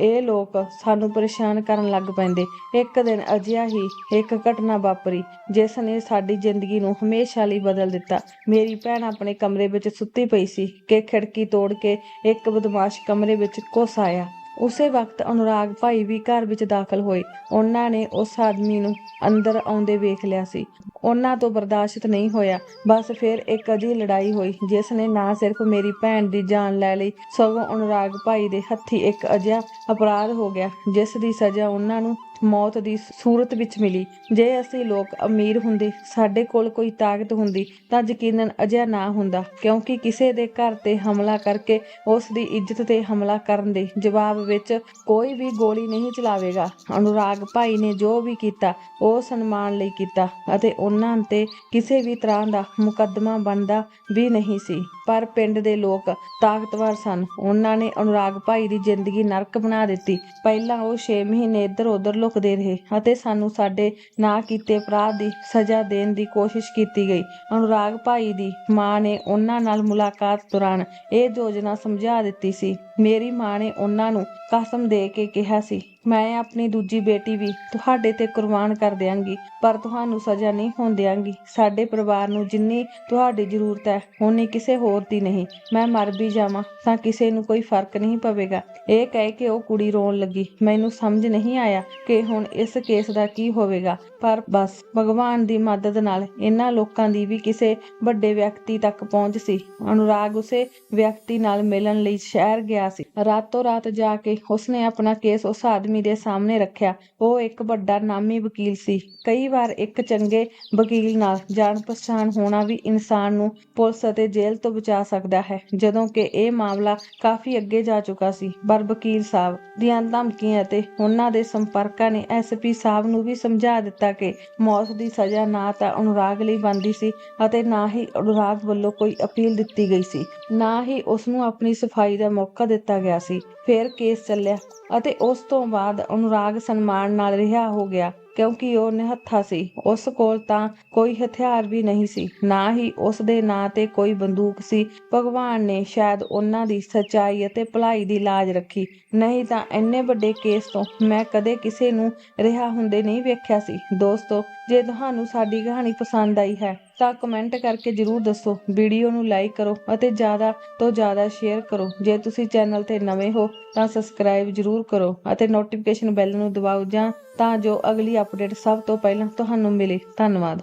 ਇਹ ਲੋਕ ਸਾਨੂੰ ਪਰੇਸ਼ਾਨ ਕਰਨ ਲੱਗ ਪੈਂਦੇ। ਇੱਕ ਦਿਨ ਅਜਿਹਾ ਹੀ ਇੱਕ ਘਟਨਾ ਵਾਪਰੀ, ਜਿਸ ਨੇ ਸਾਡੀ ਜ਼ਿੰਦਗੀ ਨੂੰ ਹਮੇਸ਼ਾ ਲਈ ਬਦਲ ਦਿੱਤਾ। ਮੇਰੀ ਭੈਣ ਆਪਣੇ ਕਮਰੇ ਵਿੱਚ ਸੁੱਤੀ ਪਈ ਸੀ ਕਿ ਖਿੜਕੀ ਤੋੜ ਕੇ ਇੱਕ ਬਦਮਾਸ਼ ਕਮਰੇ ਵਿੱਚ ਘੁਸ ਆਇਆ। ਉਸੇ ਵਕਤ ਅਨੁਰਾਗ ਭਾਈ ਵੀ ਘਰ ਵਿੱਚ ਦਾਖਲ ਹੋਏ। ਉਹਨਾਂ ਨੇ ਉਸ ਆਦਮੀ ਨੂੰ ਅੰਦਰ ਆਉਂਦੇ ਵੇਖ ਲਿਆ ਸੀ। ਉਹਨਾਂ ਤੋਂ ਬਰਦਾਸ਼ਤ ਨਹੀਂ ਹੋਇਆ। ਬਸ ਫਿਰ ਇੱਕ ਅਜੀ ਲੜਾਈ ਹੋਈ, ਜਿਸ ਨੇ ਨਾ ਸਿਰਫ ਮੇਰੀ ਭੈਣ ਦੀ ਜਾਨ ਲੈ ਲਈ, ਸਗੋਂ ਅਨੁਰਾਗ ਭਾਈ ਦੇ ਹੱਥੀ ਇੱਕ ਅਜਿਹਾ ਅਪਰਾਧ ਹੋ ਗਿਆ, ਜਿਸ ਦੀ ਸਜ਼ਾ ਉਹਨਾਂ ਨੂੰ ਮੌਤ ਦੀ ਸੂਰਤ ਵਿੱਚ ਮਿਲੀ। ਜੇ ਅਸੀਂ ਲੋਕ ਅਮੀਰ ਹੁੰਦੇ, ਸਾਡੇ ਕੋਲ ਕੋਈ ਤਾਕਤ ਹੁੰਦੀ, ਤਾਂ ਯਕੀਨਨ ਅਜਿਹਾ ਨਾ ਹੁੰਦਾ, ਕਿਉਂਕਿ ਕਿਸੇ ਦੇ ਘਰ ਤੇ ਹਮਲਾ ਕਰਕੇ ਉਸ ਦੀ ਇੱਜ਼ਤ ਤੇ ਹਮਲਾ ਕਰਨ ਦੇ ਜਵਾਬ ਵਿੱਚ ਕੋਈ ਵੀ ਗੋਲੀ ਨਹੀਂ ਚਲਾਵੇਗਾ। ਅਨੁਰਾਗ ਭਾਈ ਨੇ ਜੋ ਵੀ ਕੀਤਾ, ਉਹ ਸਨਮਾਨ ਲਈ ਕੀਤਾ, ਅਤੇ ਉਹਨਾਂ ਤੇ ਕਿਸੇ ਵੀ ਤਰ੍ਹਾਂ ਦਾ ਮੁਕੱਦਮਾ ਬਣਦਾ ਵੀ ਨਹੀਂ ਸੀ। ਪਰ ਪਿੰਡ ਦੇ ਲੋਕ ਤਾਕਤਵਰ ਸਨ। ਉਹਨਾਂ ਨੇ ਅਨੁਰਾਗ ਭਾਈ ਦੀ ਜ਼ਿੰਦਗੀ ਨਰਕ ਬਣਾ ਦਿੱਤੀ। ਪਹਿਲਾਂ ਉਹ 6 ਮਹੀਨੇ ਇੱਧਰ ਉੱਧਰ ਲੁਕਦੇ ਰਹੇ ਅਤੇ ਸਾਨੂੰ ਸਾਡੇ ਨਾ ਕੀਤੇ ਅਪਰਾਧ ਦੀ ਸਜ਼ਾ ਦੇਣ ਦੀ ਕੋਸ਼ਿਸ਼ ਕੀਤੀ ਗਈ। ਅਨੁਰਾਗ ਭਾਈ ਦੀ ਮਾਂ ਨੇ ਉਹਨਾਂ ਨਾਲ ਮੁਲਾਕਾਤ ਦੌਰਾਨ ਇਹ ਯੋਜਨਾ ਸਮਝਾ ਦਿੱਤੀ ਸੀ, ਮੇਰੀ ਮਾਂ ਨੇ ਉਹਨਾਂ ਨੂੰ ਕਸਮ ਦੇ ਕੇ ਕਿਹਾ ਸੀ ਮੈਂ ਆਪਣੀ ਦੂਜੀ ਬੇਟੀ ਵੀ ਤੁਹਾਡੇ ਤੇ ਕੁਰਬਾਨ ਕਰ ਦਿਆਂਗੀ, ਪਰ ਤੁਹਾਨੂੰ ਸਜ਼ਾ ਨਹੀਂ ਹੋਣ ਦਿਆਂਗੀ। ਸਾਡੇ ਪਰਿਵਾਰ ਨੂੰ ਜਿੰਨੀ ਤੁਹਾਡੀ ਜ਼ਰੂਰਤ ਹੈ ਉਨੀ ਕਿਸੇ ਹੋਰ ਦੀ ਨਹੀਂ। ਮੈਂ ਮਰ ਵੀ ਜਾਵਾਂ ਤਾਂ ਕਿਸੇ ਨੂੰ ਕੋਈ ਫ਼ਰਕ ਨਹੀਂ ਪਵੇਗਾ। ਇਹ ਕਹਿ ਕੇ ਉਹ ਕੁੜੀ ਰੋਣ ਲੱਗੀ। ਮੈਨੂੰ ਸਮਝ ਨਹੀਂ ਆਇਆ ਕਿ ਹੁਣ ਇਸ ਕੇਸ ਦਾ ਕੀ ਹੋਵੇਗਾ, ਪਰ ਬਸ ਭਗਵਾਨ ਦੀ ਮਦਦ ਨਾਲ ਇਹਨਾਂ ਲੋਕਾਂ ਦੀ ਵੀ ਕਿਸੇ ਵੱਡੇ ਵਿਅਕਤੀ ਤੱਕ ਪਹੁੰਚ ਸੀ। ਅਨੁਰਾਗ ਉਸੇ ਵਿਅਕਤੀ ਨਾਲ ਮਿਲਣ ਲਈ ਸ਼ਹਿਰ ਗਿਆ ਸੀ। ਰਾਤੋਂ ਰਾਤ ਜਾ ਕੇ ਉਸਨੇ ਆਪਣਾ ਕੇਸ ਉਸ ਆਦਮੀ ਦੇ ਸਾਹਮਣੇ ਰੱਖਿਆ। ਉਹ ਇੱਕ ਵੱਡਾ ਨਾਮੀ ਵਕੀਲ ਸੀ। ਕਈ ਵਾਰ ਇੱਕ ਚੰਗੇ ਵਕੀਲ ਨਾਲ ਜਾਣ ਪਛਾਣ ਹੋਣਾ ਵੀ ਇਨਸਾਨ ਨੂੰ ਪੁਲਿਸ ਅਤੇ ਜੇਲ੍ਹ ਤੋਂ ਬਚਾ ਸਕਦਾ ਹੈ, ਜਦੋਂ ਕਿ ਇਹ ਮਾਮਲਾ ਕਾਫੀ ਅੱਗੇ ਜਾ ਚੁੱਕਾ ਸੀ। ਪਰ ਵਕੀਲ ਸਾਹਿਬ ਦੀਆਂ ਧਮਕੀਆਂ ਅਤੇ ਉਹਨਾਂ ਦੇ ਸੰਪਰਕਾਂ ਨੇ ਐਸਪੀ ਸਾਹਿਬ ਨੂੰ ਵੀ ਸਮਝਾ ਦਿੱਤਾ ਕਿ ਮੌਤ ਦੀ ਸਜ਼ਾ ਨਾ ਤਾਂ ਅਨੁਰਾਗ ਲਈ ਬਣਦੀ ਸੀ ਅਤੇ ਨਾ ਹੀ ਅਨੁਰਾਗ ਵੱਲੋਂ ਕੋਈ ਅਪੀਲ ਦਿੱਤੀ ਗਈ ਸੀ। ਨਾ ਹੀ ਉਸ ਨੂੰ ਆਪਣੀ ਸਫ਼ਾਈ ਦਾ ਮੌਕਾ ਦਿੱਤਾ ਗਿਆ ਸੀ। ਫਿਰ ਕੇਸ ਚੱਲਿਆ ਅਤੇ ਉਸ ਤੋਂ ਬਾਅਦ ਅਨੁਰਾਗ ਸਨਮਾਨ ਨਾਲ ਰਿਹਾ ਹੋ ਗਿਆ। ਕਿਉਂਕਿ ਉਹ ਨਿਹੱਥਾ ਸੀ। ਉਸ ਕੋਲ ਤਾਂ ਕੋਈ ਹਥਿਆਰ ਵੀ ਨਹੀਂ ਸੀ। ਨਾ ਹੀ ਉਸ ਦੇ ਨਾਂ ਤੇ ਕੋਈ ਬੰਦੂਕ ਸੀ। ਭਗਵਾਨ ਨੇ ਸ਼ਾਇਦ ਉਹਨਾਂ ਦੀ ਸੱਚਾਈ ਅਤੇ ਭਲਾਈ ਦੀ ਲਾਜ ਰੱਖੀ। ਨਹੀਂ ਤਾਂ ਇੰਨੇ ਵੱਡੇ ਕੇਸ ਤੋਂ ਮੈਂ ਕਦੇ ਕਿਸੇ ਨੂੰ ਰਿਹਾ ਹੁੰਦੇ ਨਹੀਂ ਵੇਖਿਆ ਸੀ। ਦੋਸਤੋ, ਜੇ ਤੁਹਾਨੂੰ ਸਾਡੀ ਕਹਾਣੀ ਪਸੰਦ ਆਈ ਹੈ, ਤਾਂ ਕਮੈਂਟ ਕਰਕੇ ਜਰੂਰ ਦੱਸੋ। ਵੀਡੀਓ ਨੂੰ ਲਾਈਕ ਕਰੋ ਅਤੇ ਜ਼ਿਆਦਾ ਤੋਂ ਜ਼ਿਆਦਾ ਸ਼ੇਅਰ ਕਰੋ। ਜੇ ਤੁਸੀਂ ਚੈਨਲ ਤੇ ਨਵੇਂ ਹੋ, ਤਾਂ ਸਬਸਕ੍ਰਾਈਬ ਜਰੂਰ ਕਰੋ ਅਤੇ ਨੋਟੀਫਿਕੇਸ਼ਨ ਬੈਲ ਨੂੰ ਦਬਾਓ ਜਾਂ ਤਾਂ ਜੋ ਅਗਲੀ ਅਪਡੇਟ ਸਭ ਤੋਂ ਪਹਿਲਾਂ ਤੁਹਾਨੂੰ ਮਿਲੇ। ਧੰਨਵਾਦ।